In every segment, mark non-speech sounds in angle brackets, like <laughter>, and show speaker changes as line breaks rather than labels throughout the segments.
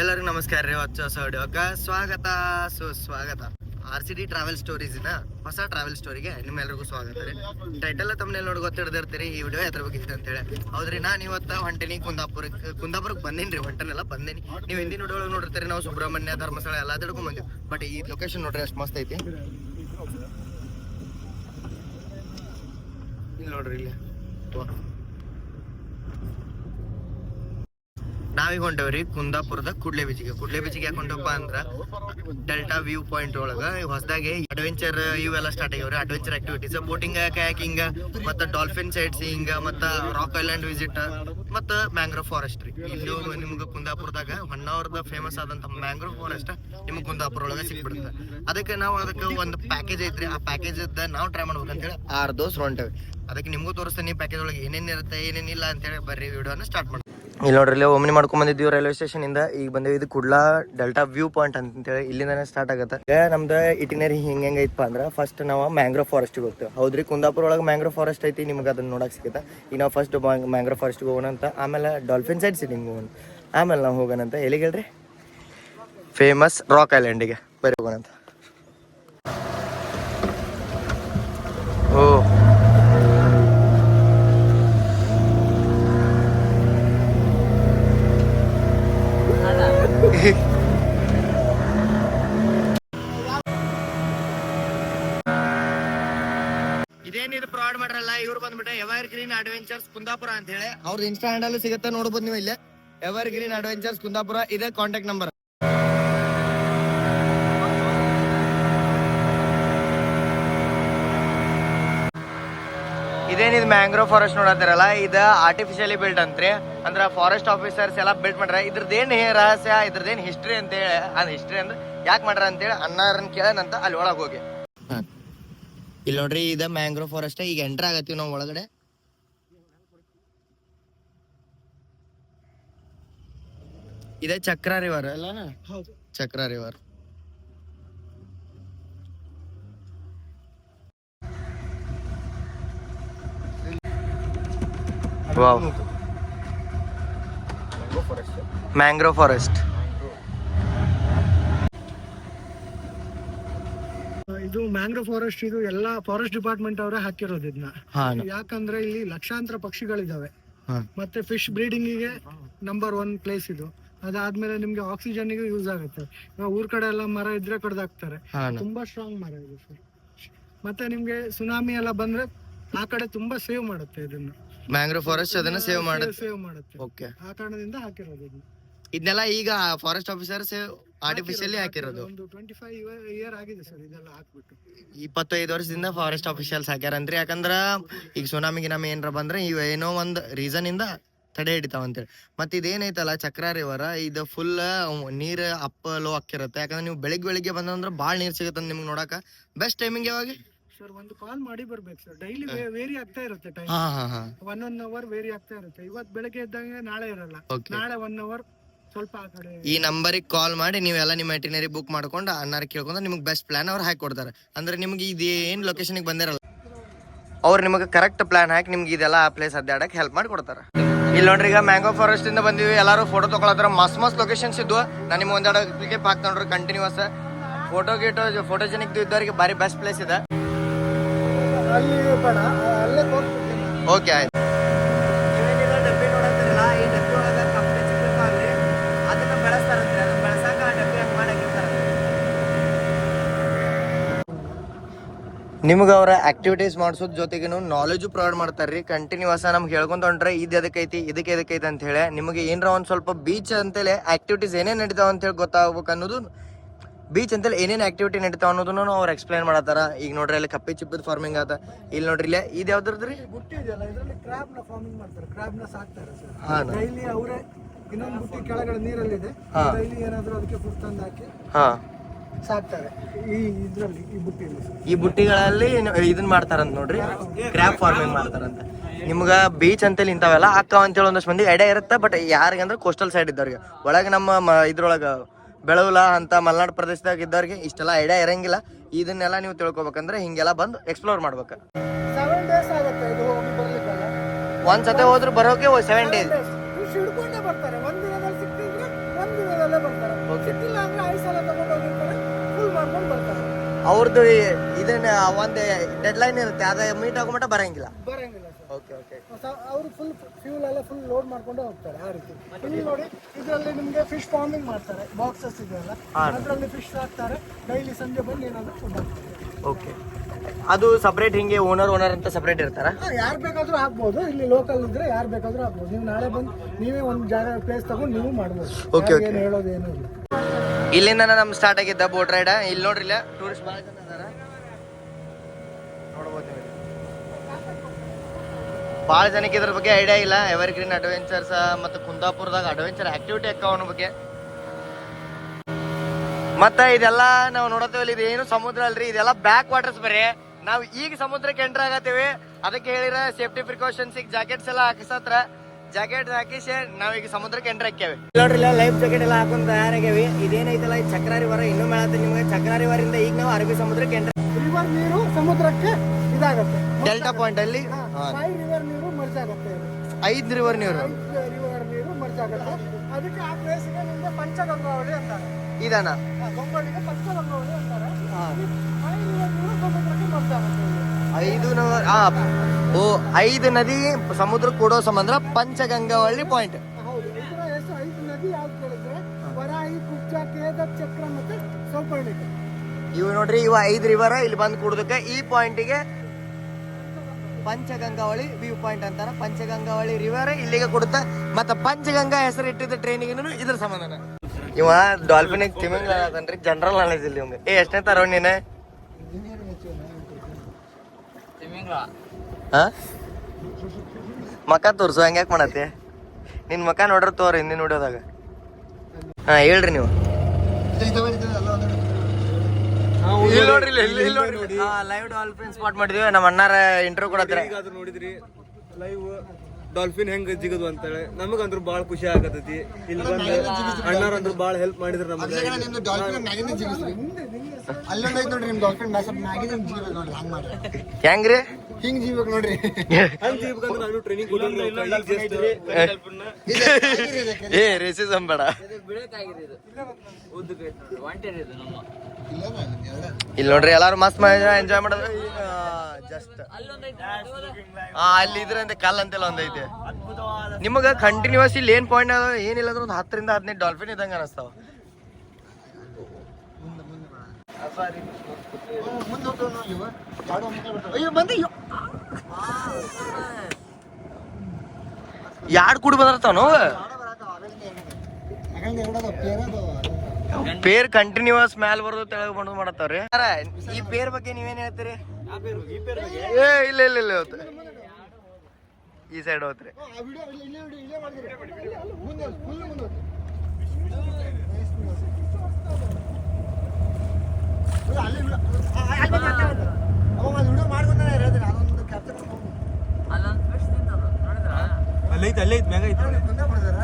ಎಲ್ಲರಿಗೂ ನಮಸ್ಕಾರ ರೀ, ಹೊಚ್ಚ ಹೊಸ ವಿಡಿಯೋಕ್ಕೆ ಸ್ವಾಗತ, ಸುಸ್ವಾಗತ. ಆರ್ ಸಿ ಡಿ ಟ್ರಾವೆಲ್ ಸ್ಟೋರೀಸಿನ ಹೊಸ ಟ್ರಾವೆಲ್ ಸ್ಟೋರಿಗೆ ನಿಮ್ಮೆಲ್ಲರಿಗೂ ಸ್ವಾಗತ ರೀ. ಟೈಟಲ್ ತಮ್ಮ ನೋಡಿ ಗೊತ್ತಿಡ್ದಿರ್ತೀರಿ, ಈ ವಿಡಿಯೋ ಎದ್ರ ಬಗ್ಗೆ ಇತ್ತು ಅಂತೇಳಿ. ಹೌದ್ರಿ, ನಾನು ಇವತ್ತು ಹೊಂಟೇನಿ ಕುಂದಾಪುರಕ್ಕೆ ಕುಂದಾಪುರಕ್ಕೆ ಬಂದೇನಿ ರೀ, ಹೊಂಟನೆಲ್ಲ, ಬಂದೇನಿ. ನೀವು ಹಿಂದಿನ ವಿಡಿಯೋ ನೋಡಿರ್ತೀರಿ, ನಾವು ಸುಬ್ರಹ್ಮಣ್ಯ, ಧರ್ಮಸ್ಥಳ ಎಲ್ಲ ತಿಳ್ಕೊಂಡ್ ಬಂದಿವಿ. ಬಟ್ ಈ ಲೊಕೇಶನ್ ನೋಡ್ರಿ, ಅಷ್ಟು ಮಸ್ತ್ ಐತಿ. ಇಲ್ಲಿ ನೋಡ್ರಿ, ಇಲ್ಲಿ. ನಾವೀಗ ಹೊಂಟವ್ರಿ ಕುಂದಾಪುರದ ಕುಡ್ಲೆ ಬೀಚಿಗೆ. ಕುಡ್ಲೆ ಬೀಚಿಗೆ ಯಾಕೆ ಹೊಂಟಪ್ಪ ಅಂದ್ರ ಡೆಲ್ಟಾ ವ್ಯೂ ಪಾಯಿಂಟ್ ಒಳಗ ಹೊಸದಾಗಿ ಅಡ್ವೆಂಚರ್ ಇವೆಲ್ಲ ಸ್ಟಾರ್ಟ್ ಆಗ್ಯಾವ್ರಿ. ಅಡ್ವೆಂಚರ್ ಆಕ್ಟಿವಿಟೀಸ್ ಬೋಟಿಂಗ್ ಕ್ಯಾಕಿಂಗ್ ಮತ್ತ ಡಾಲ್ಫಿನ್ ಸೈಡ್ ಸೀಯಿಂಗ್ ಮತ್ತ ರಾಕ್ ಐಲ್ಯಾಂಡ್ ವಿಸಿಟ್ ಮತ್ತ ಮ್ಯಾಂಗ್ರೋವ್ ಫಾರೆಸ್ಟ್ ರೀ. ಇಲ್ಲಿ ನಿಮ್ಗೆ ಕುಂದಾಪುರದಾಗ ಹೊನ್ನಾವರದ ಫೇಮಸ್ ಆದಂತ ಮ್ಯಾಂಗ್ರೋವ್ ಫಾರೆಸ್ಟ್ ನಿಮ್ಗೆ ಕುಂದಾಪುರ ಒಳಗ ಸಿಕ್ಬಿಡುತ್ತೆ ಅದಕ್ಕೆ ನಾವು ಅದಕ್ಕೆ ಒಂದು ಪ್ಯಾಕೇಜ್ ಐತ್ರಿ. ಆ ಪ್ಯಾಕೇಜ್ ನಾವು ಟ್ರೈ ಮಾಡ್ಬೇಕಂತೇಳಿ ಆರ್ ದೋಸ್ ಹೊಂಟವಿ ಅದಕ್ಕೆ ನಿಮಗೂ ತೋರಿಸ್ತೀನಿ ಪ್ಯಾಕೇಜ್ ಒಳಗೆ ಏನೇನ್ ಇರುತ್ತೆ ಏನೇನಿಲ್ಲ ಅಂತೇಳಿ ಬರ್ರಿ, ವಿಡಿಯೋನ ಸ್ಟಾರ್ಟ್ ಮಾಡಿ ಇಲ್ಲಿ ನೋಡ್ರಿ ಇಲ್ಲಿ ಒಮ್ಮೆ ಮಾಡ್ಕೊಂಡ್ ಬಂದಿದ್ದೀವಿ ರೈಲ್ವೆ ಸ್ಟೇಷನ್ ಇಂದ. ಈಗ ಬಂದೇವಿ ಇದು ಕುಡ್ಲಾ ಡೆಲ್ಟಾ ವ್ಯೂ ಪಾಯಿಂಟ್ ಅಂತೇಳಿ ಇಲ್ಲಿಂದಾನೆ ಸ್ಟಾರ್ಟ್ ಆಗತ್ತೆ. ನಮ್ದು ಇಟಿನರಿ ಹಿಂಗೆ ಹೆಂಗ ಐತಪ್ಪ ಅಂದ್ರೆ ಫಸ್ಟ್ ನಾವು ಮ್ಯಾಂಗ್ರೋ ಫಾರೆಸ್ಟ್ ಹೋಗ್ತೇವೆ. ಹೌದ್ರಿ ಕುಂದಾಪುರ ಒಳಗೆ ಮ್ಯಾಂಗ್ರೋ ಫಾರೆಸ್ಟ್ ಐತಿ ನಿಮ್ಗೆ ಅದನ್ನ ನೋಡಕ್ ಸಿಗುತ್ತೆ. ಈಗ ನಾವು ಫಸ್ಟ್ ಮ್ಯಾಂಗ್ರೋ ಫಾರೆಸ್ಟ್ ಹೋಗೋಣ ಅಂತ. ಆಮೇಲೆ ಡಾಲ್ಫಿನ್ ಸೈಡ್ ಸಿಟಿಂಗ್ ಹೋಗೋಣ. ಆಮೇಲೆ ನಾವು ಹೋಗೋಣ ಅಂತ. ಎಲ್ಲಿಗೆ ಹೇಳ್ರಿ? ಫೇಮಸ್ ರಾಕ್ ಐಲ್ಯಾಂಡಿಗೆ ಬರೀ ಹೋಗೋಣ ಅಂತ ಓ ಇವ್ರು ಬಂದ್ಬಿಟ್ಟೆ ಅಡ್ವೆಂಚರ್ಸ್ ಕುಂದಾಪುರ ಅಂತ ಹೇಳಿ. ಅವ್ರ ಇನ್ಸ್ಟಾ ಹ್ಯಾಂಡಲ್ ಸಿಗುತ್ತೆ, ನೋಡ್ಬೋದು ನೀವು ಇಲ್ಲೇ. ಎವರ್ ಗ್ರೀನ್ ಅಡ್ವೆಂಚರ್ಸ್ ಕುಂದಾಪುರ, ಇದೆ ಕಾಂಟ್ಯಾಕ್ಟ್ ನಂಬರ್ ಇದೇನಿದು ಮ್ಯಾಂಗ್ರೋ ಫಾರೆಸ್ಟ್ ನೋಡತ್ತಿರಲ್ಲ? ಇದು ಆರ್ಟಿಫಿಷಿಯಲಿ ಬಿಲ್ಡ್ ಅಂತ್ರಿ. ಅಂದ್ರ ಫಾರೆಸ್ಟ್ ಆಫೀಸರ್ಸ್ ಎಲ್ಲ ಬಿಲ್ಡ್ ಮಾಡ್ರ ಇದ್ರದೇನ್ ರಹಸ್ಯ ಇದ್ರದೇನ್ ಹಿಸ್ಟ್ರಿ ಅಂತೇಳಿ ಅದ್ ಹಿಸ್ಟ್ರಿ ಅಂದ್ರೆ ಯಾಕೆ ಮಾಡ್ರ ಅಂತೇಳಿ ಅನ್ನಾರನ್ ಕೇಳನಂತ ಅಲ್ಲಿ ಒಳಗೆ ಹೋಗಿ. ಇಲ್ಲಿ ನೋಡ್ರಿ ಇದ ಮ್ಯಾಂಗ್ರೋ ಫಾರೆಸ್ಟ್ ಈಗ ಎಂಟರ್ ಆಗತ್ತೀವಿ ನಾವು ಒಳಗಡೆ. ಇದೇ ಚಕ್ರ ರಿವರ್ ಅಲ್ಲ
ಹೌದು.
Chakra river wow mangrove forest
ಇದು ಮ್ಯಾಂಗ್ರೋ ಫಾರೆಸ್ಟ್ ಇದು ಎಲ್ಲಾ ಫಾರೆಸ್ಟ್ ಡಿಪಾರ್ಟ್ಮೆಂಟ್ ಅವರೇ ಹಾಕಿರೋದು ಇದನ್ನ ಯಾಕಂದ್ರೆ ಇಲ್ಲಿ ಲಕ್ಷಾಂತರ ಪಕ್ಷಿಗಳಿದಾವೆ. ಮತ್ತೆ ಫಿಶ್ ಬ್ರೀಡಿಂಗಿಗೆ ನಂಬರ್ ಒನ್ ಪ್ಲೇಸ್ ಇದು. ಅದಾದ್ಮೇಲೆ ನಿಮ್ಗೆ ಆಕ್ಸಿಜನ್ಗೆ ಯೂಸ್ ಆಗುತ್ತೆ. ಊರ್ ಕಡೆ ಎಲ್ಲ ಮರ ಇದ್ರೆ ಕಡ್ದಾಕ್ತಾರೆ. ತುಂಬಾ ಸ್ಟ್ರಾಂಗ್ ಮರ ಇದು ಸರ್ ಮತ್ತೆ ನಿಮ್ಗೆ ಸುನಾಮಿ ಎಲ್ಲ ಬಂದ್ರೆ ಆ ಕಡೆ ತುಂಬಾ ಸೇವ್ ಮಾಡುತ್ತೆ ಇದನ್ನ.
ಮ್ಯಾಂಗ್ರೋವ್ ಫಾರೆಸ್ಟ್ ಅದನ್ನ ಸೇವ್ ಮಾಡುತ್ತೆ.
ಸೇವ್ ಮಾಡುತ್ತೆ.
ಓಕೆ
ಆ ಕಾರಣದಿಂದ ಹಾಕಿರೋದು ಇದನ್ನ
ಇದನ್ನೆಲ್ಲ ಈಗ ಫಾರೆಸ್ಟ್ ಆಫೀಸರ್ ಸೇವ್ ಆರ್ಟಿಫಿಷಿಯಲಿ ಹಾಕಿರೋದು.
ಒಂದು ಟ್ವೆಂಟಿ ಫೈವ್ ಇಯರ್ ಆಗಿದೆ ಸರ್ ಇದೆಲ್ಲ ಹಾಕ್ಬಿಟ್ಟು.
ಇಪ್ಪತ್ತೈದು ವರ್ಷದಿಂದ ಫಾರೆಸ್ಟ್ ಆಫೀಷಿಯಲ್ಸ್ ಹಾಕ್ಯಾರಂತ್ರಿ. ಯಾಕಂದ್ರ ಈಗ ಸುನಾಮಿ ಗಿನಾಮಿ ಏನಾರ ಬಂದ್ರೆ ಇವ ಏನೋ ಒಂದ್ ರೀಸನ್ ಇಂದ ತಡೆ ಹಿಡಿತಾವ ಅಂತೇಳಿ ಮತ್ತೆ ಇದೇನೈತಲ್ಲ ಚಕ್ರ ರಿವರ್ ಇದು ಫುಲ್ ನೀರ್ ಅಪ್ ಲೋ ಹಾಕಿರುತ್ತೆ. ಯಾಕಂದ್ರೆ ನೀವು ಬೆಳಿಗ್ಗೆ ಬೆಳಿಗ್ಗೆ ಬಂದಂದ್ರೆ ಭಾಳ ನೀರ್ ಸಿಗುತ್ತೆ ನಿಮ್ಗೆ ನೋಡಕ. ಬೆಸ್ಟ್ ಟೈಮಿಂಗ್ ಯಾವಾಗ?
ಸರ್ ಒಂದು ಕಾಲ್ ಮಾಡಿ ಬರ್ಬೇಕು ಸರ್. ಡೈಲಿ ವೇರಿ ಆಗ್ತಾ ಇರುತ್ತೆ ಟೈಮ್
ಹಾ ಹಾ ಹಾ.
ಒನ್ ಒನ್ ಅವರ್ ವೇರಿ ಆಗ್ತಾ ಇರುತ್ತೆ. ಇವತ್ ಬೆಳಗ್ಗೆ ಇದ್ದಂಗೆ ನಾಳೆ ಇರಲ್ಲ. ನಾಳೆ ಒನ್ ಅವರ್ ಸ್ವಲ್ಪ ಆ ಕಡೆ
ಈ ನಂಬರಿಗೆ ಕಾಲ್ ಮಾಡಿ ನೀವೆಲ್ಲ ನಿಮ್ಮ ಐಟಿನರಿ ಬುಕ್ ಮಾಡ್ಕೊಂಡು ಅನ್ನಾರ ಕೇಳ್ಕೊಂಡು ನಿಮ್ಗೆ ಬೆಸ್ಟ್ ಪ್ಲಾನ್ ಅವ್ರು ಹಾಕಿ ಕೊಡ್ತಾರೆ. ಅಂದ್ರೆ ನಿಮ್ಗೆ ಇದು ಏನು ಲೊಕೇಶನ್ಗೆ ಬಂದಿರಲ್ಲ. ಅವ್ರು ನಿಮಗೆ ಕರೆಕ್ಟ್ ಪ್ಲಾನ್ ಹಾಕಿ ನಿಮ್ಗೆ ಇದೆಲ್ಲ ಆ ಪ್ಲೇಸ್ ಅಡ್ಡಾಡಕ್ಕೆ ಹೆಲ್ಪ್ ಮಾಡಿ ಕೊಡ್ತಾರೆ. ಇಲ್ಲಿ ನೋಡ್ರಿ ಈಗ ಮ್ಯಾಂಗೋ ಫಾರೆಸ್ಟ್ ಇಂದ ಬಂದಿವಿ. ಎಲ್ಲರೂ ಫೋಟೋ ತಗೊಳತ್ತಾರ. ಮಸ್ತ್ ಮಸ್ತ್ ಲೊಕೇಶನ್ಸ್ ಇದ್ವು. ನಾನು ನಿಮ್ಗೆ ಒಂದೆರಡು ಕ್ಲಿಪ್ ಹಾಕ್ತಾ ನೋಡ್ರಿ ಕಂಟಿನ್ಯೂಸ್ ಫೋಟೋ ಗೀಟೋ ಫೋಟೋಜೆನಿಕ್ ಇದ್ದವರಿಗೆ ಭಾರಿ ಬೆಸ್ಟ್ ಪ್ಲೇಸ್ ಇದೆ.
ಅಲ್ಲಿ ಬೇಡ ಅಲ್ಲೇ
ಓಕೆ ಆಯ್ತು ಡಬ್ಬಿ ನೋಡತ್ತಿರಲ್ಲ ಈ ಡಬ್ಬಿ ಒಳಗೆ ಕಂಪ್ನಿ ಚಿಕ್ಕಿರ್ತಾವ್ರಿ ಅದನ್ನ ಬೆಳೆಸ್ತಾರಂತ್ರಿ ಅದನ್ನ ಬೆಳೆಸಾಕ ಡಬ್ಬಿ ಹಂಗೆ ಮಾಡಾಕಿರ್ತಾರ ನಿಮ್ಗೆ ಅವರ ಆಕ್ಟಿವಿಟೀಸ್ ಮಾಡಿಸೋದ್ ಜೊತೆಗೇನು ನಾಲೆಜು ಪ್ರೊವೈಡ್ ಮಾಡ್ತಾರೆ ರೀ ಕಂಟಿನ್ಯೂಸ್ ನಮ್ಗೆ ಹೇಳ್ಕೊಂತ ಹೊಂಟ್ರೆ ಇದು ಎದಕ್ಕೈತಿ ಇದಕ್ಕೆ ಎದಕ್ಕೈತಿ ಅಂತ ಹೇಳಿ ನಿಮಗೆ ಏನರ ಒಂದು ಸ್ವಲ್ಪ ಬೀಚ್ ಅಂತೇಳಿ ಆಕ್ಟಿವಿಟೀಸ್ ಏನೇನು ನಡೀತಾವ ಅಂತೇಳಿ ಗೊತ್ತಾಗ್ಬೇಕು ಅನ್ನೋದು ಬೀಚ್ ಅಂತಲ್ಲಿ ಏನೇನು ಆಕ್ಟಿವಿಟಿ ನಡೀತಾವ ಅನ್ನೋದನ್ನು ಅವ್ರು ಎಕ್ಸ್ಪ್ಲೈನ್ ಮಾಡತ್ತಾರ. ಈಗ ನೋಡ್ರಿ ಅಲ್ಲಿ ಕಪ್ಪೆ ಚಿಪ್ಪದ ಫಾರ್ಮಿಂಗ್ ಆತ. ಇಲ್ಲಿ ನೋಡ್ರಿ ಇಲ್ಲೇ ಇದು ಯಾವ್ದ್ರದ್ರಿ
ಬುಟ್ಟಿ ಇದೆಯಲ್ಲ ಇದರಲ್ಲಿ ಕ್ರಾಬ್ನ ಫಾರ್ಮಿಂಗ್ ಮಾಡ್ತಾರೆ. ಕ್ರಾಬ್ನ ಸಾಕ್ತಾರೆ ಸರ್.
ಹಾಂ
ಡೈಲಿ ಅವರೇ ಇನ್ನೊಂದು ಬುಟ್ಟಿ ಕೆಳಗಡೆ ನೀರಲ್ಲಿದೆ.
ಇದೆ
ಡೈಲಿ ಏನಾದ್ರು ಅದಕ್ಕೆ ಫುಡ್ ತಂದು ಹಾಕಿ
ಹಾಂ.
ಸಾಕ್ತಾರೆ. ಈ ಇದ್ರಲ್ಲಿ ಈ ಬುಟ್ಟಿಯಲ್ಲಿ
ಈ ಬುಟ್ಟಿಗಳಲ್ಲಿ ಇದನ್ ಇದನ್ನ ಮಾಡ್ತಾರಂತ ನೋಡ್ರಿ. ಕ್ರಾಬ್ ಫಾರ್ಮಿಂಗ್ ಮಾಡ್ತಾರಂತ. ನಿಮ್ಗ ಬೀಚ್ ಅಂತೇಳಿ ಇಂಥವೆಲ್ಲ ಅಕ್ಕ ಅಂತೇಳಿ ಒಂದಷ್ಟು ಮಂದಿ ಎಡೆ ಇರುತ್ತೆ ಬಟ್ ಯಾರಿಗಂದ್ರೆ ಕೋಸ್ಟಲ್ ಸೈಡ್ ಇದ್ದವ್ರಿಗೆ. ಒಳಗೆ ನಮ್ಮ ಇದ್ರೊಳಗ ಬೆಳಗುಲ ಅಂತ ಮಲೆನಾಡು ಪ್ರದೇಶದಾಗ ಇದ್ದವ್ರಿಗೆ ಇಷ್ಟೆಲ್ಲ ಐಡಿಯಾ ಇರಂಗಿಲ್ಲ. ಇದನ್ನೆಲ್ಲ ನೀವು ತಿಳ್ಕೊಬೇಕಂದ್ರೆ ಹಿಂಗೆಲ್ಲ ಬಂದು ಎಕ್ಸ್ಪ್ಲೋರ್ ಮಾಡ್ಬೇಕು. ಒಂದ್ ಸತಿ ಹೋದ್ರು ಬರೋಕೆ ಸೆವೆನ್ ಡೇಸ್ ಅವ್ರದ್ದು ಇದನ್ನ ಒಂದು ಡೆಡ್ ಲೈನ್ ಇರುತ್ತೆ. ಅದ ಮೀಟ್ ಆಗೋ ಮಟ್ಟ ಬರಂಗಿಲ್ಲ.
ಬರಂಗಿಲ್ಲ.
ಓಕೆ ಓಕೆ
ಅವರು ಫುಲ್ ಫ್ಯೂಲ್ ಎಲ್ಲ ಫುಲ್ ಲೋಡ್ ಮಾಡ್ಕೊಂಡು ಹೋಗ್ತಾರೆ ಆ ರೀತಿ. ಇಲ್ಲಿ ನೋಡಿ ಇದರಲ್ಲಿ ನಿಮಗೆ ಫಿಶ್ ಫಾರ್ಮಿಂಗ್ ಮಾಡ್ತಾರೆ ಬಾಕ್ಸಸ್ ಇದೆಯಲ್ಲ. ಅದರಲ್ಲಿ ಫಿಶ್ ಹಾಕ್ತಾರೆ ಡೈಲಿ ಸಂಜೆ ಬಂದು ಏನಾದ್ರು ಫುಡ್ ಹಾಕ್ತಾರೆ.
ಓಕೆ ಅದು ಸಪ್ರೇಟ್ ಹಿಂಗೆ ಓನರ್ ಓನರ್ ಅಂತ ಸಪ್ರೇಟ್ ಇರ್ತಾರ?
ಯಾರು ಬೇಕಾದ್ರೂ ಹಾಕ್ಬೋದು. ಇಲ್ಲಿ ಲೋಕಲ್ ಇದ್ರೆ ಯಾರು ಬೇಕಾದ್ರೂ ಹಾಕ್ಬೋದು. ನೀವು ನಾಳೆ ಬಂದು ನೀವೇ ಒಂದು ಜಾಗ ಪ್ಲೇಸ್ ತಗೊಂಡು ನೀವು ಮಾಡ್ಬೋದು.
ಓಕೆ ಓಕೆ
ಏನು ಏನೂ ಇಲ್ಲ.
ಇಲ್ಲಿಂದ ನಮ್ಗೆ ಸ್ಟಾರ್ಟ್ ಆಗಿದ್ದ ಬೋಟ್ ರೈಡ್ ಇಲ್ಲಿ ನೋಡ್ರಿ ಇಲ್ಲ ಟೂರಿಸ್ಟ್ ಭಾಳ ಜನ ಅದಾರ ನೋಡ್ಬೋದು. ಭಾಳ ಜನಕ್ಕೆ ಇದ್ರ ಬಗ್ಗೆ ಐಡಿಯಾ ಇಲ್ಲ. ಎವರ್ ಗ್ರೀನ್ ಅಡ್ವೆಂಚರ್ಸ್ ಮತ್ತು ಕುಂದಾಪುರದಾಗ ಅಡ್ವೆಂಚರ್ ಆಕ್ಟಿವಿಟಿ ಅಕ್ಕ ಅವನ ಬಗ್ಗೆ. ಮತ್ತೆ ಇದೆಲ್ಲ ನಾವು ನೋಡತ್ತೇವಲ್ಲ ಇದು ಏನು ಸಮುದ್ರ ಅಲ್ರಿ. ಇದೆಲ್ಲ ಬ್ಯಾಕ್ ವಾಟರ್ಸ್ ಬರೀ. ನಾವು ಈಗ ಸಮುದ್ರಕ್ಕೆ ಎಂಟರ್ ಆಗತ್ತೀವಿ. ಅದಕ್ಕೆ ಹೇಳಿರ ಸೇಫ್ಟಿ ಪ್ರಿಕಾಷನ್ಸ್ ಈಗ ಜಾಕೆಟ್ಸ್ ಎಲ್ಲ ಹಾಕಿಸತ್ರ. ಜಾಕೆಟ್ ಹಾಕಿಸಿ ನಾವೀಗ ಸಮುದ್ರಕ್ಕೆ ಎಂಟರ್ ಹಾಕ್ಯಾವೆ. ನೋಡ್ರಿ ಲೈಫ್ ಜಾಕೆಟ್ ಎಲ್ಲ ಹಾಕೊಂಡ್ ತಯಾರಾಗ್ಯಾವಿ. ಇದೇನೈತಲ್ಲ ಈ ಚಕ್ರಾರಿ ವರ ಇನ್ನೂ ಮೇಳತ್ತೆ ನಿಮಗೆ. ಚಕ್ರಾರಿ ವರಿಂದ ಈಗ ನಾವು ಅರಬ್ಬಿ ಸಮುದ್ರಕ್ಕೆ ಎಂಟರ್
ನೀರು ಸಮುದ್ರಕ್ಕೆ ಇದಾಗತ್ತೆ.
ಡೆಲ್ಟಾ ಪಾಯಿಂಟ್ ಅಲ್ಲಿ
ಫೈವ್ ರಿವರ್ ನೀರು ಮರ್ಜ್ ಆಗುತ್ತೆ
ಐದ್ ರಿವರ್ ನೀರು.
ರಿವರ್ ನೀರು ಮರ್ಜ್ ಆಗುತ್ತೆ ಅದಕ್ಕೆ ಆ ಪ್ಲೇಸ್ಗೆ ನಿಮಗೆ ಪಂಚಗಂಗಾವಳಿ ಅಂತಾರೆ.
ಇದನ್ನ?
ಗೊಂಬಳಿಗೆ ಪಂಚಗಂಗಾವಳಿ ಅಂತಾರೆ. ಫೈವ್ ರಿವರ್ ನೀರು ಸಮುದ್ರಕ್ಕೆ ಮರ್ಜ್ ಆಗುತ್ತೆ
ಐದು ಓ ಐದು ನದಿ ಸಮುದ್ರ ಕೂಡೋ ಸಂಬಂಧ ಪಂಚಗಂಗಾವಳಿ ಪಾಯಿಂಟ್ ಇವು ನೋಡ್ರಿ ಇವ ಐದ್ ರಿವರ್ ಇಲ್ಲಿ ಬಂದು ಕುಡ್ದಕ್ಕೆ ಈ ಪಾಯಿಂಟಿಗೆ ಪಂಚಗಂಗಾವಳಿ ವ್ಯೂ ಪಾಯಿಂಟ್ ಅಂತಾರ ಪಂಚಗಂಗಾವಳಿ ರಿವರ್ ಇಲ್ಲಿಗೆ ಕೊಡುತ್ತ. ಮತ್ತೆ ಪಂಚಗಂಗಾ ಹೆಸರು ಇಟ್ಟಿದ್ದ ಟ್ರೈನಿಗೆ ಇದ್ರ ಸಂಬಂಧನ ಇವ ಡಾಲ್ಫಿನ್ ತಿಮಿಂಗ್ ಅದನ್ರಿ ಜನರಲ್ ನಾಲೆಜ್ ಇಲ್ಲಿ ಇವಂಗ ಏ, ಎಷ್ಟನೇ ತರ ನೀನೆ? ಮಕ ತೋರ್ಸು, ಹಂಗ್ಯಾಕ್ ಮಾಡತ್ತೆ? ನಿನ್ ಮಕ ನೋಡ್ರ ತೋರ್, ಹಿಂದಿನ ನೋಡೋದಾಗ ಹಾ, ಹೇಳ್ರಿ ನೀವು. ಇಲ್ಲಿ ನೋಡ್ರಿ ಇಲ್ಲಿ, ಇಲ್ಲಿ ನೋಡ್ರಿ. ಲೈವ್ ಡಾಲ್ಫಿನ್ ಸ್ಪಾಟ್ ಮಾಡಿದೀವಿ. ನಮ್ಮ ಅಣ್ಣಾರ ಇಂಟರ್ವ್ಯೂ ಕೊಡತ್ತಾರೆ.
ನೋಡಿದ್ರಿ. ಲೈವ್ ಡಾಲ್ಫಿನ್ ಹೆಂಗ್ ಜಿಗದು ಅಂತೇಳಿ ನಮಗಂದ್ರು ಬಾಳ ಖುಷಿ ಆಗತೈತಿ. ಇಲ್ಲಿ ಬಂದು ಅಣ್ಣಾರಂದ್ರು ಬಾಳ ಹೆಲ್ಪ್ ಮಾಡಿದ್ರ ನಮಗೆ.
ನಿಮ್ದು ಡಾಲ್ಫಿನ್ ಮ್ಯಾಗಿನ ಜೀವಿಸ್ರಿ ಅಲ್ಲೊಂದೈತ್ ನೋಡ್ರಿ ನಿಮ್ ಡಾಲ್ಫಿನ್ ಮ್ಯಾಸಪ್ ಮ್ಯಾಗಿನ ಜೀವಿಬೇಕು ನೋಡ್ರಿ ಹಂಗ್ ಮಾಡ್ರಿ.
ಹೆಂಗ್ರಿ?
ಹಿಂಗ್ ಜೀವಕ್ ನೋಡ್ರಿ.
ಹಂಗ್ ಜೀವಕಂದ್ರೆ ನಾನು ಟ್ರೈನಿಂಗ್
ಏ ರೇಸಿಸಂ ಬೇಡ. ಇಲ್ಲಿ ನೋಡ್ರಿ ಎಲ್ಲಾರು ಮಸ್ತ್ ಎಂಜಾಯ್ ಮಾಡೋದು. ಜಸ್ಟ್ ಅಲ್ಲಿ ಇದ್ರಂತೆ ಕಲ್ ಅಂತೆಲ್ಲ ಒಂದೈತೆ. ನಿಮಗ ಕಂಟಿನ್ಯೂಸ್ ಇಲ್ಲಿ ಏನ್ ಪಾಯಿಂಟ್ ಅದ? ಏನಿಲ್ಲ ಅಂದ್ರೆ ಒಂದು ಹತ್ತರಿಂದ ಹದಿನೈದು ಡಾಲ್ಫಿನ್ ಇದ್ದಂಗ ಅನಸ್ತಾವ. ಯಾಡ್ ಕುಡಿ ಬಂದಿರ್ತಾವ ಪೇರ್ ಕಂಟಿನ್ಯೂಸ್ ಮ್ಯಾಲ್ ಬರೋದು ತೆಳಗ್ ಬಂದು ಮಾಡತ್ತವ್ರಿ. ಈ ಪೇರ್ ಬಗ್ಗೆ ನೀವೇನ್ ಹೇಳ್ತೀರಿ? ಏ ಇಲ್ಲ ಇಲ್ಲ ಇಲ್ಲ. ಈ ಸೈಡ್ ಹೋದ್ರೆ.
ಆ ವಿಡಿಯೋ ಇಲ್ಲೇ ಇಲ್ಲೇ ವಿಡಿಯೋ ಇಲ್ಲೇ ಮಾಡಿದ್ರಿ ಮುಂದೆ ಫುಲ್ ಮುಂದೆ ಅಲ್ಲಿ ವಿಡಿಯೋ ಅವ ಒಂದು ವಿಡಿಯೋ ಮಾಡ್ಕೊಂತಾನೆ ಇರೋದ್ರಿ ಅದೊಂದು ಕ್ಯಾಪ್ಚರ್
ಅಲ್ಲೈತ್ ಅಲ್ಲೈತ್ ಮ್ಯಾಗ ಐತಿ.
ಮುಂದೆ ಮಾಡಿದಾರೆ?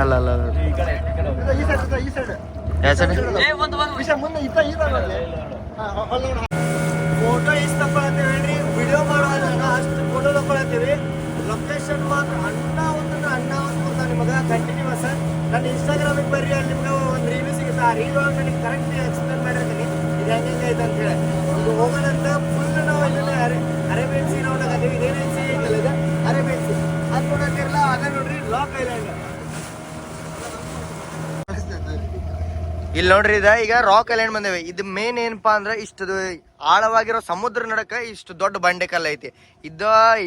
ಅಲ್ಲ ಅಲ್ಲ ಅಲ್ಲ.
ಈ ಸೈಡ್ ಈ ಸೈಡ್
ಈ ಸೈಡ್
ವಿಷಯ ಮುಂದೆ ಇತ್ತ ಈ
ಫೋಟೋ ಎಷ್ಟು ತಗೊಳತ್ತೀವಿ ಹೇಳ್ರಿ ವಿಡಿಯೋ ಮಾಡುವಾಗ ಅಷ್ಟು ಫೋಟೋ ತಗೊಳತ್ತೀವಿ ಲೊಕೇಶನ್ ಮಾತ್ರ ಅಣ್ಣ ಒಂದು ಅಣ್ಣ ಒಂದು ಕೊಡ್ತಾನೆ ನಿಮಗೆ ಕಂಟಿನ್ಯೂಸ್ ನನ್ನ ಇನ್ಸ್ಟಾಗ್ರಾಮಿಗೆ ಬರ್ರಿ, ಅಲ್ಲಿ ನಿಮ್ಗೆ ಒಂದು ರೀಲ್ ಸಿಗುತ್ತೆ. ಆ ರೀಲ್ ಒಳಗೆ ನನಗೆ ಕರೆಕ್ಟ್ ಎಕ್ಸ್ಪ್ಲೇನ್ ಮಾಡಿರ್ತೀನಿ. ಇದು ಹೆಂಗೆ ಐತೆ ಅಂತ ಹೇಳಿ. ಇದು ಹೋಗೋಣಂತ ಫುಲ್ ನಾವು ಇಲ್ಲಿ ಅರೆ ಅರೇಬಿಯನ್ ಸೀ ನೋಡಕತ್ತೀವಿ ಇದೇನೇನು ಸೀ ಐತಲ್ಲ ಇದು? ಅರೇಬಿಯನ್ ಸೀ ಅದು ನೋಡಕ್ಕಿರಲ್ಲ ಅದೇ ನೋಡ್ರಿ ಲಾಕ್ ಐಲ್ಯಾಂಡ್ ಇಲ್ಲಿ ನೋಡ್ರಿ, ಇದ ಈಗ ರಾಕ್ ಐಲ್ಯಾಂಡ್ ಬಂದೇವೆ. ಇದು ಮೇನ್ ಏನಪ್ಪಾ ಅಂದ್ರೆ ಇಷ್ಟು ಆಳವಾಗಿರೋ ಸಮುದ್ರ ನಡಕ ಇಷ್ಟು ದೊಡ್ಡ ಬಂಡೆ ಕಲ್ಲ ಐತಿ. ಇದ